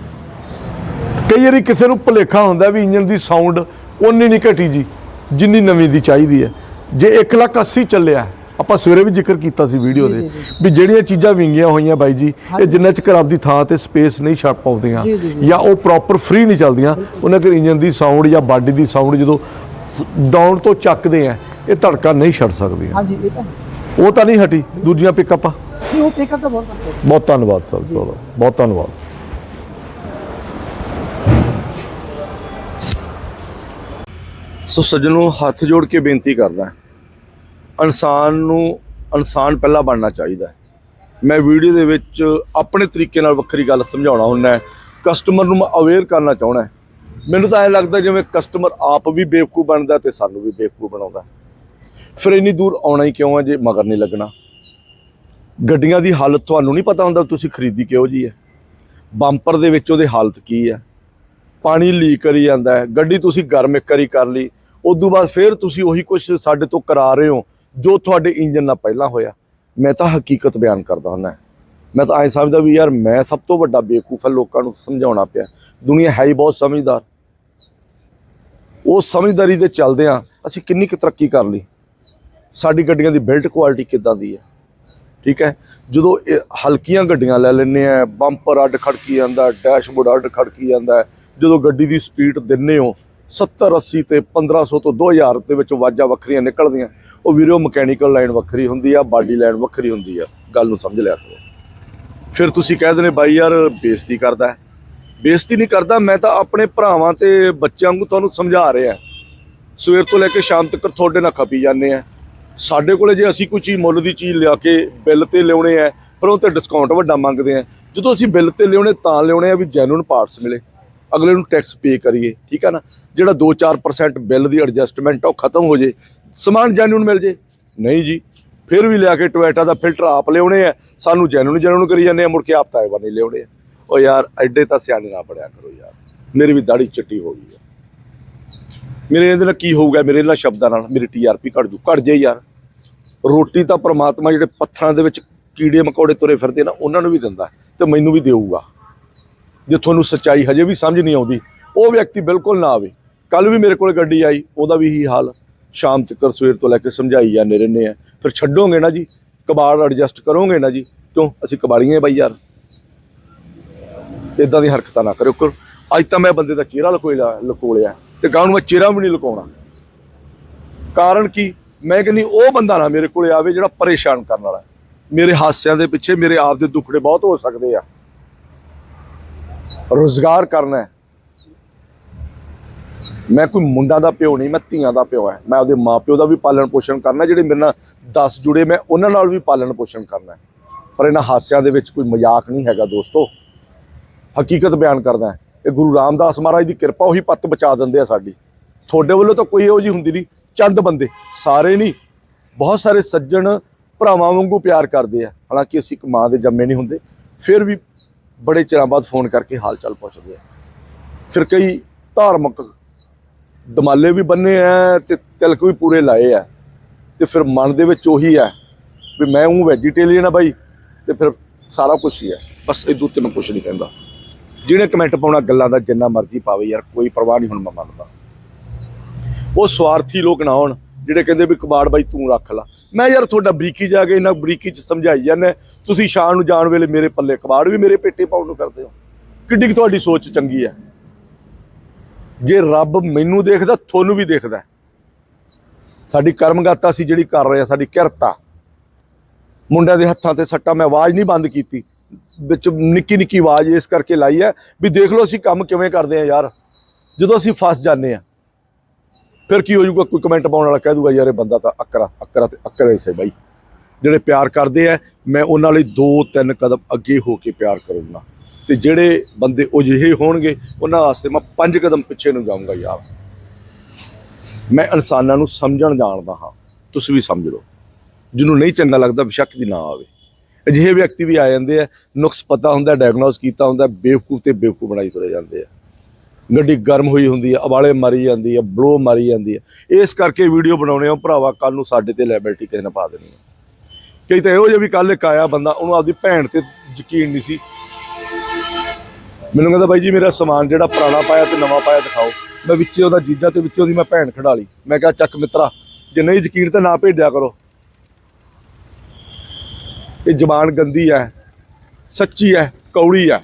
Speaker 2: ਕਈ ਵਾਰੀ ਕਿਸੇ ਨੂੰ ਭੁਲੇਖਾ ਹੁੰਦਾ ਵੀ ਇੰਜਨ ਦੀ ਸਾਊਂਡ ਉਨੀ ਨਹੀਂ ਘਟੀ ਜੀ ਜਿੰਨੀ ਨਵੀਂ ਦੀ ਚਾਹੀਦੀ ਹੈ। ਜੇ 1 ਲੱਖ 80 ਚੱਲਿਆ ਆਪਾਂ ਸਵੇਰੇ ਵੀ ਜ਼ਿਕਰ ਕੀਤਾ ਸੀ ਵੀਡੀਓ ਦੇ ਵੀ ਜਿਹੜੀਆਂ ਚੀਜ਼ਾਂ ਵਿੰਗੀਆਂ ਹੋਈਆਂ ਬਾਈ ਜੀ ਇਹ। ਜਿੰਨਾ ਚਿਰ ਆਪਦੀ ਥਾਂ ਤੇ ਸਪੇਸ ਨਹੀਂ ਛੱਡ ਪਾਉਂਦੀਆਂ
Speaker 1: ਜੀ,
Speaker 2: ਉਹ ਪ੍ਰੋਪਰ ਫ੍ਰੀ ਨਹੀਂ ਚੱਲਦੀਆਂ। ਉਹਨਾਂ ਕਰ ਇੰਜਨ ਦੀ ਸਾਊਂਡ ਜਾਂ ਬਾਡੀ ਦੀ ਸਾਊਂਡ ਜਦੋਂ ਡਾਊਨ ਤੋਂ ਚੱਕਦੇ ਆ ਇਹ ਧੜਕਾ ਨਹੀਂ ਛੱਡ ਸਕਦੀਆਂ।
Speaker 1: ਇਹ ਤਾਂ
Speaker 2: ਉਹ ਤਾਂ ਨਹੀਂ ਹਟੀ ਦੂਜੀਆਂ ਪਿਕਅਪਾਂ
Speaker 1: ਨਹੀਂ ਉਹ ਪਿਕਅਪ ਤਾਂ ਬਹੁਤ
Speaker 2: ਧੰਨਵਾਦ ਸਰ ਚਲੋ ਬਹੁਤ ਧੰਨਵਾਦ।
Speaker 3: ਸੋ ਸੱਜਣੋ ਹੱਥ ਜੋੜ ਕੇ ਬੇਨਤੀ ਕਰਦਾ। ਇਨਸਾਨ ਨੂੰ ਇਨਸਾਨ ਪਹਿਲਾਂ ਬਣਨਾ ਚਾਹੀਦਾ ਹੈ। ਮੈਂ ਵੀਡੀਓ ਦੇ ਵਿੱਚ ਆਪਣੇ ਤਰੀਕੇ ਨਾਲ ਵੱਖਰੀ ਗੱਲ ਸਮਝਾਉਣਾ ਹੁੰਦਾ ਕਸਟਮਰ ਨੂੰ ਮੈਂ ਅਵੇਅਰ ਕਰਨਾ ਚਾਹਣਾ ਮੈਨੂੰ ਤਾਂ ਐ ਲੱਗਦਾ ਜਿਵੇਂ ਕਸਟਮਰ ਆਪ ਵੀ ਬੇਵਕੂਫ ਬਣਦਾ ਤੇ ਸਾਨੂੰ ਵੀ ਬੇਵਕੂਫ ਬਣਾਉਂਦਾ ਫਿਰ ਇੰਨੀ ਦੂਰ ਆਉਣਾ ਹੀ ਕਿਉਂ ਹੈ ਜੇ ਮਗਰ ਨਹੀਂ ਲੱਗਣਾ? ਗੱਡੀਆਂ ਦੀ ਹਾਲਤ ਤੁਹਾਨੂੰ ਨਹੀਂ ਪਤਾ ਹੁੰਦਾ ਤੁਸੀਂ ਖਰੀਦੀ ਕਿਹੋ ਜੀ ਹੈ। ਬੰਪਰ ਦੇ ਵਿੱਚ ਉਹਦੀ ਹਾਲਤ ਕੀ ਹੈ? ਪਾਣੀ ਲੀਕ ਕਰੀ ਜਾਂਦਾ ਹੈ। ਗੱਡੀ ਤੁਸੀਂ ਗਰਮ ਇੱਕ ਵਾਰੀ ਕਰ ਲਈ, ਉਦੋਂ ਬਾਅਦ ਫਿਰ ਤੁਸੀਂ ਉਹੀ ਕੁਝ ਸਾਡੇ ਤੋਂ ਕਰਾ ਰਹੇ ਹੋ। ਜੋ ਤੁਹਾਡੇ ਇੰਜਨ ਨਾਲ ਪਹਿਲਾਂ ਹੋਇਆ, ਮੈਂ ਤਾਂ ਹਕੀਕਤ ਬਿਆਨ ਕਰਦਾ ਹੁੰਦਾ ਮੈਂ ਤਾਂ ਐ ਸਮਝਦਾ ਵੀ ਯਾਰ ਮੈਂ ਸਭ ਤੋਂ ਵੱਡਾ ਬੇਵਕੂਫ ਹੈ, ਲੋਕਾਂ ਨੂੰ ਸਮਝਾਉਣਾ ਪਿਆ। ਦੁਨੀਆ ਹੈ ਹੀ ਬਹੁਤ ਸਮਝਦਾਰ। ਉਹ ਸਮਝਦਾਰੀ ਦੇ ਚੱਲਦੇ ਆ ਅਸੀਂ ਕਿੰਨੀ ਕੁ ਤਰੱਕੀ ਕਰ ਲਈ। ਸਾਡੀ ਗੱਡੀਆਂ ਦੀ ਬਿਲਟ ਕੁਆਲਿਟੀ ਕਿੱਦਾਂ ਦੀ ਹੈ? ਠੀਕ ਹੈ? ਜਦੋਂ ਇਹ ਹਲਕੀਆਂ ਗੱਡੀਆਂ ਲੈ ਲੈਂਦੇ ਆ ਬੰਪਰ ਅੱਡ ਖੜਕੀ ਜਾਂਦਾ, ਡੈਸ਼ਬੋਰਡ ਅੱਡ ਖੜਕੀ ਜਾਂਦਾ, ਜਦੋਂ ਗੱਡੀ ਦੀ ਸਪੀਡ ਦਿੰਨੇ ਹੋ 70 80 ਤੇ 1500 ਤੋਂ 2000 ਦੇ ਵਿੱਚ ਆਵਾਜ਼ਾਂ ਵੱਖਰੀਆਂ ਨਿਕਲਦੀਆਂ। ਉਹ ਵੀਰੋ, ਮਕੈਨੀਕਲ ਲਾਈਨ ਵੱਖਰੀ ਹੁੰਦੀ ਆ, ਬਾਡੀ ਲਾਈਨ ਵੱਖਰੀ ਹੁੰਦੀ ਆ। ਗੱਲ ਨੂੰ ਸਮਝ ਲਿਆ ਕਰੋ। ਫਿਰ ਤੁਸੀਂ ਕਹਿ ਦਿੰਦੇ, ਬਾਈ ਯਾਰ, ਬੇਇੱਜ਼ਤੀ ਕਰਦਾ ਹੈ। ਬੇਇੱਜ਼ਤੀ ਨਹੀਂ ਕਰਦਾ, ਮੈਂ ਤਾਂ ਆਪਣੇ ਭਰਾਵਾਂ ਤੇ ਬੱਚਿਆਂ ਨੂੰ ਤੁਹਾਨੂੰ ਸਮਝਾ ਰਿਹਾ ਸਵੇਰ ਤੋਂ ਲੈ ਕੇ ਸ਼ਾਮ ਤੱਕ ਤੁਹਾਡੇ ਨਾਲ ਖਪੀ ਜਾਂਦੇ ਆ ਸਾਡੇ ਕੋਲੇ ਜੇ ਅਸੀਂ ਕੋਈ ਚੀਜ਼, ਮੁੱਲ ਦੀ ਚੀਜ਼ ਲਿਆ ਕੇ ਬਿੱਲ ਤੇ ਲਿਆਉਣੇ ਆ
Speaker 2: ਪਰ ਉਹ ਤੇ ਡਿਸਕਾਊਂਟ ਵੱਡਾ ਮੰਗਦੇ ਆ। ਜਦੋਂ ਅਸੀਂ ਬਿੱਲ ਤੇ ਲਿਆਉਣੇ, ਤਾਂ ਲਿਆਉਣੇ ਆ ਵੀ ਜੈਨੂਨ ਪਾਰਟਸ ਮਿਲੇ। ਅਗਲੇ ਨੂੰ ਟੈਕਸ ਪੇ ਕਰੀਏ, ਠੀਕ ਆ ਨਾ? ਜਿਹੜਾ 2-4% ਬਿੱਲ ਦੀ ਐਡਜਸਟਮੈਂਟ ਉਹ ਖਤਮ ਹੋ ਜੇ, ਸਮਾਨ ਜੈਨੂਇਨ ਮਿਲ ਜੇ। ਨਹੀਂ ਜੀ, ਫਿਰ ਵੀ ਲਿਆ ਕੇ ਟੋਇਟਾ ਦਾ ਫਿਲਟਰ ਆਪ ਲਿਆਉਣੇ ਆ। ਸਾਨੂੰ ਜੈਨੂਇਨ ਜੈਨੂਨ ਕਰੀ ਜਾਂਦੇ ਆ, ਮੁੜ ਕੇ ਆਪ ਤਾਇਵਾ ਨਹੀਂ ਲਿਆਉਣੇ ਆ। ਉਹ ਯਾਰ, ਐਡੇ ਤਾਂ ਸਿਆਣੇ ਨਾ ਪੜਿਆ ਕਰੋ ਯਾਰ। ਮੇਰੀ ਵੀ ਦਾੜੀ ਚਿੱਟੀ ਹੋ ਗਈ ਆ। ਮੇਰੇ ਇਹਦੇ ਨਾਲ ਕੀ ਹੋਊਗਾ, ਮੇਰੇ ਨਾਲ ਸ਼ਬਦਾਂ ਨਾਲ, ਮੇਰੀ ਟੀਆਰਪੀ ਘਟ ਜੂ, ਘਟ ਜੇ ਯਾਰ। ਰੋਟੀ ਤਾਂ ਪ੍ਰਮਾਤਮਾ ਜਿਹੜੇ ਪੱਥਰਾਂ ਦੇ ਵਿੱਚ ਕੀੜੇ ਮਕੌੜੇ ਤੁਰੇ ਫਿਰਦੇ ਨਾ, ਉਹਨਾਂ ਨੂੰ ਵੀ ਦਿੰਦਾ ਤੇ ਮੈਨੂੰ ਵੀ ਦੇਊਗਾ। ਜੇ ਤੁਹਾਨੂੰ ਸੱਚਾਈ ਹਜੇ ਵੀ ਸਮਝ ਨਹੀਂ ਆਉਂਦੀ, ਉਹ ਵਿਅਕਤੀ ਬਿਲਕੁਲ ਨਾ ਆਵੇ। ਕੱਲ ਵੀ ਮੇਰੇ ਕੋਲ ਗੱਡੀ ਆਈ, ਉਹਦਾ ਵੀ ਇਹੀ ਹਾਲ। ਸ਼ਾਮ ਤੱਕ ਸਵੇਰ ਤੋਂ ਲੈ ਕੇ ਸਮਝਾਈ ਜਾਂਦੇ ਰਹਿੰਦੇ ਆ। ਫਿਰ ਛੱਡੋਗੇ ਨਾ ਜੀ, ਕਬਾੜ ਐਡਜਸਟ ਕਰੋਗੇ ਨਾ ਜੀ, ਕਿਉਂ? ਅਸੀਂ ਕਬਾੜੀਆਂ ਬਾਈ ਯਾਰ। ਇਦਾਂ ਦੀ ਹਰਕਤਾਂ ਨਾ ਕਰਿਓ ਕਰ ਅੱਜ ਤਾਂ ਮੈਂ ਬੰਦੇ ਦਾ ਚਿਹਰਾ ਲਕੋਈ ਲਿਆ ਲਕੋ ਲਿਆ ਤੇ ਗਾਂ ਨੂੰ ਮੈਂ ਚਿਹਰਾ ਵੀ ਨਹੀਂ ਲੁਕਾਉਣਾ। ਕਾਰਨ ਕੀ? ਮੈਂ ਕਹਿੰਦੀ, ਉਹ ਬੰਦਾ ਨਾ ਮੇਰੇ ਕੋਲੇ ਆਵੇ ਜਿਹੜਾ ਪਰੇਸ਼ਾਨ ਕਰਨ ਵਾਲਾ। ਮੇਰੇ ਹਾਸਿਆਂ ਦੇ ਪਿੱਛੇ ਮੇਰੇ ਆਪ ਦੇ ਦੁੱਖੜੇ ਬਹੁਤ ਹੋ ਸਕਦੇ ਆ। ਰੋਜ਼ਗਾਰ ਕਰਨਾ ਹੈ। ਮੈਂ ਕੋਈ ਮੁੰਡਾ ਦਾ ਪਿਓ ਨਹੀਂ, ਮੈਂ ਧੀਆਂ ਦਾ ਪਿਓ ਹੈ। ਮੈਂ ਉਹਦੇ ਮਾਪਿਓ ਦਾ ਵੀ ਪਾਲਣ ਪੋਸ਼ਣ ਕਰਨਾ, ਜਿਹੜੇ ਮੇਰੇ ਨਾਲ 10 ਜੁੜੇ, ਮੈਂ ਉਹਨਾਂ ਨਾਲ ਵੀ ਪਾਲਣ ਪੋਸ਼ਣ ਕਰਨਾ ਪਰ ਇਹਨਾਂ ਹਾਸਿਆਂ ਦੇ ਵਿੱਚ ਕੋਈ ਮਜ਼ਾਕ ਨਹੀਂ ਹੈਗਾ ਦੋਸਤੋ। ਹਕੀਕਤ ਬਿਆਨ ਕਰਦਾ ਹੈ। ਇਹ ਗੁਰੂ ਰਾਮਦਾਸ ਮਹਾਰਾਜ ਦੀ ਕਿਰਪਾ ਉਹੀ ਪੱਤ ਬਚਾ ਦਿੰਦੇ ਆ ਸਾਡੀ। ਤੁਹਾਡੇ ਵੱਲੋਂ ਤਾਂ ਕੋਈ ਇਹੋ ਜੀ ਹੁੰਦੀ ਨਹੀਂ, ਚੰਦ ਬੰਦੇ, ਸਾਰੇ ਨਹੀਂ। ਬਹੁਤ ਸਾਰੇ ਸੱਜਣ ਭਰਾਵਾਂ ਵਾਂਗੂ ਪਿਆਰ ਕਰਦੇ ਆ। ਹਾਲਾਂਕਿ ਅਸੀਂ ਇੱਕ ਮਾਂ ਦੇ ਜੰਮੇ ਨਹੀਂ ਹੁੰਦੇ, ਫਿਰ ਵੀ ਬੜੇ ਚਿਰਾਂ ਬਾਅਦ ਫੋਨ ਕਰਕੇ ਹਾਲ ਚਾਲ ਪੁੱਛਦੇ ਆ। ਫਿਰ ਕਈ ਧਾਰਮਿਕ ਦਮਾਲੇ ਵੀ ਬੰਨੇ ਆ ਤੇ ਤਿਲਕ ਵੀ ਪੂਰੇ ਲਾਏ ਆ। ਤੇ ਫਿਰ ਮਨ ਦੇ ਵਿੱਚ ਉਹੀ ਹੈ ਵੀ ਮੈਂ ਉਹ ਵੈਜੀਟੇਰੀਅਨ ਆ ਬਾਈ, ਤੇ ਫਿਰ ਸਾਰਾ ਕੁਝ ਹੀ ਹੈ ਬਸ ਇਹ ਉੱਤੇ ਮੈਂ ਕੁਝ ਨਹੀਂ ਕਹਿੰਦਾ। ਜਿਹਨੇ ਕਮੈਂਟ ਪਾਉਣਾ ਗੱਲਾਂ ਦਾ ਜਿੰਨਾ ਮਰਜ਼ੀ ਪਾਵੇ ਯਾਰ, ਕੋਈ ਪਰਵਾਹ ਨਹੀਂ ਹੁਣ ਮੈਂ ਮੰਨਦਾ। ਉਹ ਸਵਾਰਥੀ ਲੋਕ ਨਾ ਹੋਣ। ਜਿਹੜੇ ਕਹਿੰਦੇ ਵੀ ਕਬਾੜ ਬਾਈ ਤੂੰ ਰੱਖ ਲਾ। ਮੈਂ ਯਾਰ ਤੁਹਾਡਾ ਬਰੀਕੀ ਜਾ ਕੇ ਇਹਨਾਂ ਬਰੀਕੀ ਚ ਸਮਝਾਈ ਜਾਂਦਾ ਤੁਸੀਂ ਸ਼ਾਨ ਨੂੰ ਜਾਣ ਵੇਲੇ ਮੇਰੇ ਪੱਲੇ ਕਬਾੜ ਵੀ ਮੇਰੇ ਪੇਟੇ ਪਾਉਣ ਨੂੰ ਕਰਦੇ ਹੋ। ਕਿੱਡੀ ਕੁ ਤੁਹਾਡੀ ਸੋਚ ਚੰਗੀ ਹੈ। ਜੇ ਰੱਬ ਮੈਨੂੰ ਦੇਖਦਾ, ਤੁਹਾਨੂੰ ਵੀ ਦੇਖਦਾ ਸਾਡੀ ਕਰਮਗਾਤਾ ਸੀ ਜਿਹੜੀ ਕਰ ਰਹੇ ਆ ਸਾਡੀ ਕਿਰਤਾ। ਮੁੰਡਿਆਂ ਦੇ ਹੱਥਾਂ ਤੇ ਸੱਟਾ, ਮੈਂ ਆਵਾਜ਼ ਨਹੀਂ ਬੰਦ ਕੀਤੀ। ਵਿੱਚ ਨਿੱਕੀ ਨਿੱਕੀ ਆਵਾਜ਼ ਇਸ ਕਰਕੇ ਲਾਈ ਹੈ ਵੀ ਦੇਖ ਲਓ ਅਸੀਂ ਕੰਮ ਕਿਵੇਂ ਕਰਦੇ ਆ ਯਾਰ। ਜਦੋਂ ਅਸੀਂ ਫਸ ਜਾਂਦੇ ਆ ਫਿਰ ਕੀ ਹੋ ਜਾਊਗਾ? ਕੋਈ ਕਮੈਂਟ ਪਾਉਣ ਵਾਲਾ ਕਹਿ ਦੂਗਾ, ਯਾਰ ਇਹ ਬੰਦਾ ਤਾਂ ਅੱਕਰਾ ਅੱਕਰਾ ਤੇ ਅੱਕਰੇ ਸੇ ਬਾਈ। ਜਿਹੜੇ ਪਿਆਰ ਕਰਦੇ ਆ, ਮੈਂ ਉਹਨਾਂ ਲਈ ਦੋ ਤਿੰਨ ਕਦਮ ਅੱਗੇ ਹੋ ਕੇ ਪਿਆਰ ਕਰੂੰਗਾ। ਤੇ ਜਿਹੜੇ ਬੰਦੇ ਉਹ ਜਿਹੇ ਹੋਣਗੇ, ਉਹਨਾਂ ਵਾਸਤੇ ਮੈਂ ਪੰਜ ਕਦਮ ਪਿੱਛੇ ਨੂੰ ਜਾਊਂਗਾ, ਯਾਰ। ਮੈਂ ਇਨਸਾਨਾਂ ਨੂੰ ਸਮਝਣ ਜਾਣਦਾ ਹਾਂ। ਤੁਸੀਂ ਵੀ ਸਮਝ ਲਓ। ਜਿਹਨੂੰ ਨਹੀਂ ਚੰਗਾ ਲੱਗਦਾ, ਬੇਸ਼ੱਕ ਦੀ ਨਾ ਆਵੇ। ਅਜਿਹੇ ਵਿਅਕਤੀ ਵੀ ਆ ਜਾਂਦੇ ਆ। ਨੁਕਸ ਪਤਾ ਹੁੰਦਾ ਡਾਇਗਨੋਸ ਕੀਤਾ ਹੁੰਦਾ, ਬੇਵਕੂਫ ਤੇ ਬੇਵਕੂਫ ਬਣਾਈ ਤੁਰੇ ਜਾਂਦੇ ਆ। ਗੱਡੀ ਗਰਮ ਹੋਈ ਹੁੰਦੀ ਆ ਅਵਾਲੇ ਮਾਰੀ ਜਾਂਦੀ ਆ ਬਲੋ ਮਾਰੀ ਜਾਂਦੀ ਆ। ਇਸ ਕਰਕੇ ਵੀਡੀਓ ਬਣਾਉਣੇ ਆ, ਭਰਾਵਾ ਕੱਲ ਨੂੰ ਸਾਡੇ ਤੇ ਲਾਇਬਿਲਟੀ ਕਿਸੇ ਨੇ ਪਾ ਦੇਣੀ ਆ। ਕਈ ਤਾਂ ਇਹੋ ਜਿਹਾ ਵੀ ਕੱਲ ਇੱਕ ਆਇਆ ਬੰਦਾ, ਉਹਨੂੰ ਆਪਦੀ ਭੈਣ ਤੇ ਯਕੀਨ ਨਹੀਂ ਸੀ। ਮੈਨੂੰ ਕਹਿੰਦਾ, ਬਾਈ ਜੀ, ਮੇਰਾ ਸਮਾਨ ਜਿਹੜਾ ਪੁਰਾਣਾ ਪਾਇਆ ਤੇ ਨਵਾਂ ਪਾਇਆ ਦਿਖਾਓ। ਮੈਂ ਵਿੱਚੇ ਉਹਦਾ ਜੀਜਾ ਤੇ ਵਿੱਚੇ ਉਹਦੀ ਮੈਂ ਭੈਣ ਖੜਾ ਲਈ। ਮੈਂ ਕਿਹਾ, ਚੱਕ ਮਿੱਤਰਾ, ਜੇ ਨਹੀਂ ਯਕੀਨ ਤਾਂ ਨਾ ਭੇਜਿਆ ਕਰੋ। ਇਹ ਜ਼ਬਾਨ ਗੰਦੀ ਹੈ ਸੱਚੀ ਹੈ ਕੌੜੀ ਹੈ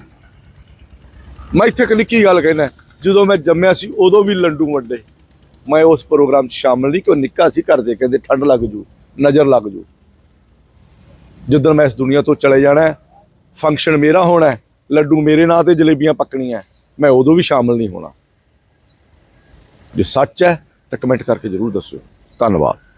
Speaker 2: ਮੈਂ ਇੱਥੇ ਇੱਕ ਨਿੱਕੀ ਗੱਲ ਕਹਿਣਾ ਜਦੋਂ ਮੈਂ ਜੰਮਿਆ ਸੀ, ਉਦੋਂ ਵੀ ਲੰਡੂ ਵੱਡੇ। ਮੈਂ ਉਸ ਪ੍ਰੋਗਰਾਮ 'ਚ ਸ਼ਾਮਲ ਨਹੀਂ, ਕਿਉਂ ਨਿੱਕਾ ਸੀ ਘਰ ਦੇ, ਕਹਿੰਦੇ ਠੰਡ ਲੱਗ ਜੂ, ਨਜ਼ਰ ਲੱਗ ਜੂ। ਜਦੋਂ ਮੈਂ ਇਸ ਦੁਨੀਆ ਤੋਂ ਚਲੇ ਜਾਣਾ ਫੰਕਸ਼ਨ ਮੇਰਾ ਹੋਣਾ ਲੱਡੂ ਮੇਰੇ ਨਾਂ ਤੇ ਜਲੇਬੀਆਂ ਪੱਕਣੀਆਂ ਮੈਂ ਉਦੋਂ ਵੀ ਸ਼ਾਮਲ ਨਹੀਂ ਹੋਣਾ। ਜੇ ਸੱਚ ਹੈ, ਤਾਂ ਕਮੈਂਟ ਕਰਕੇ ਜਰੂਰ ਦੱਸਿਓ। ਧੰਨਵਾਦ।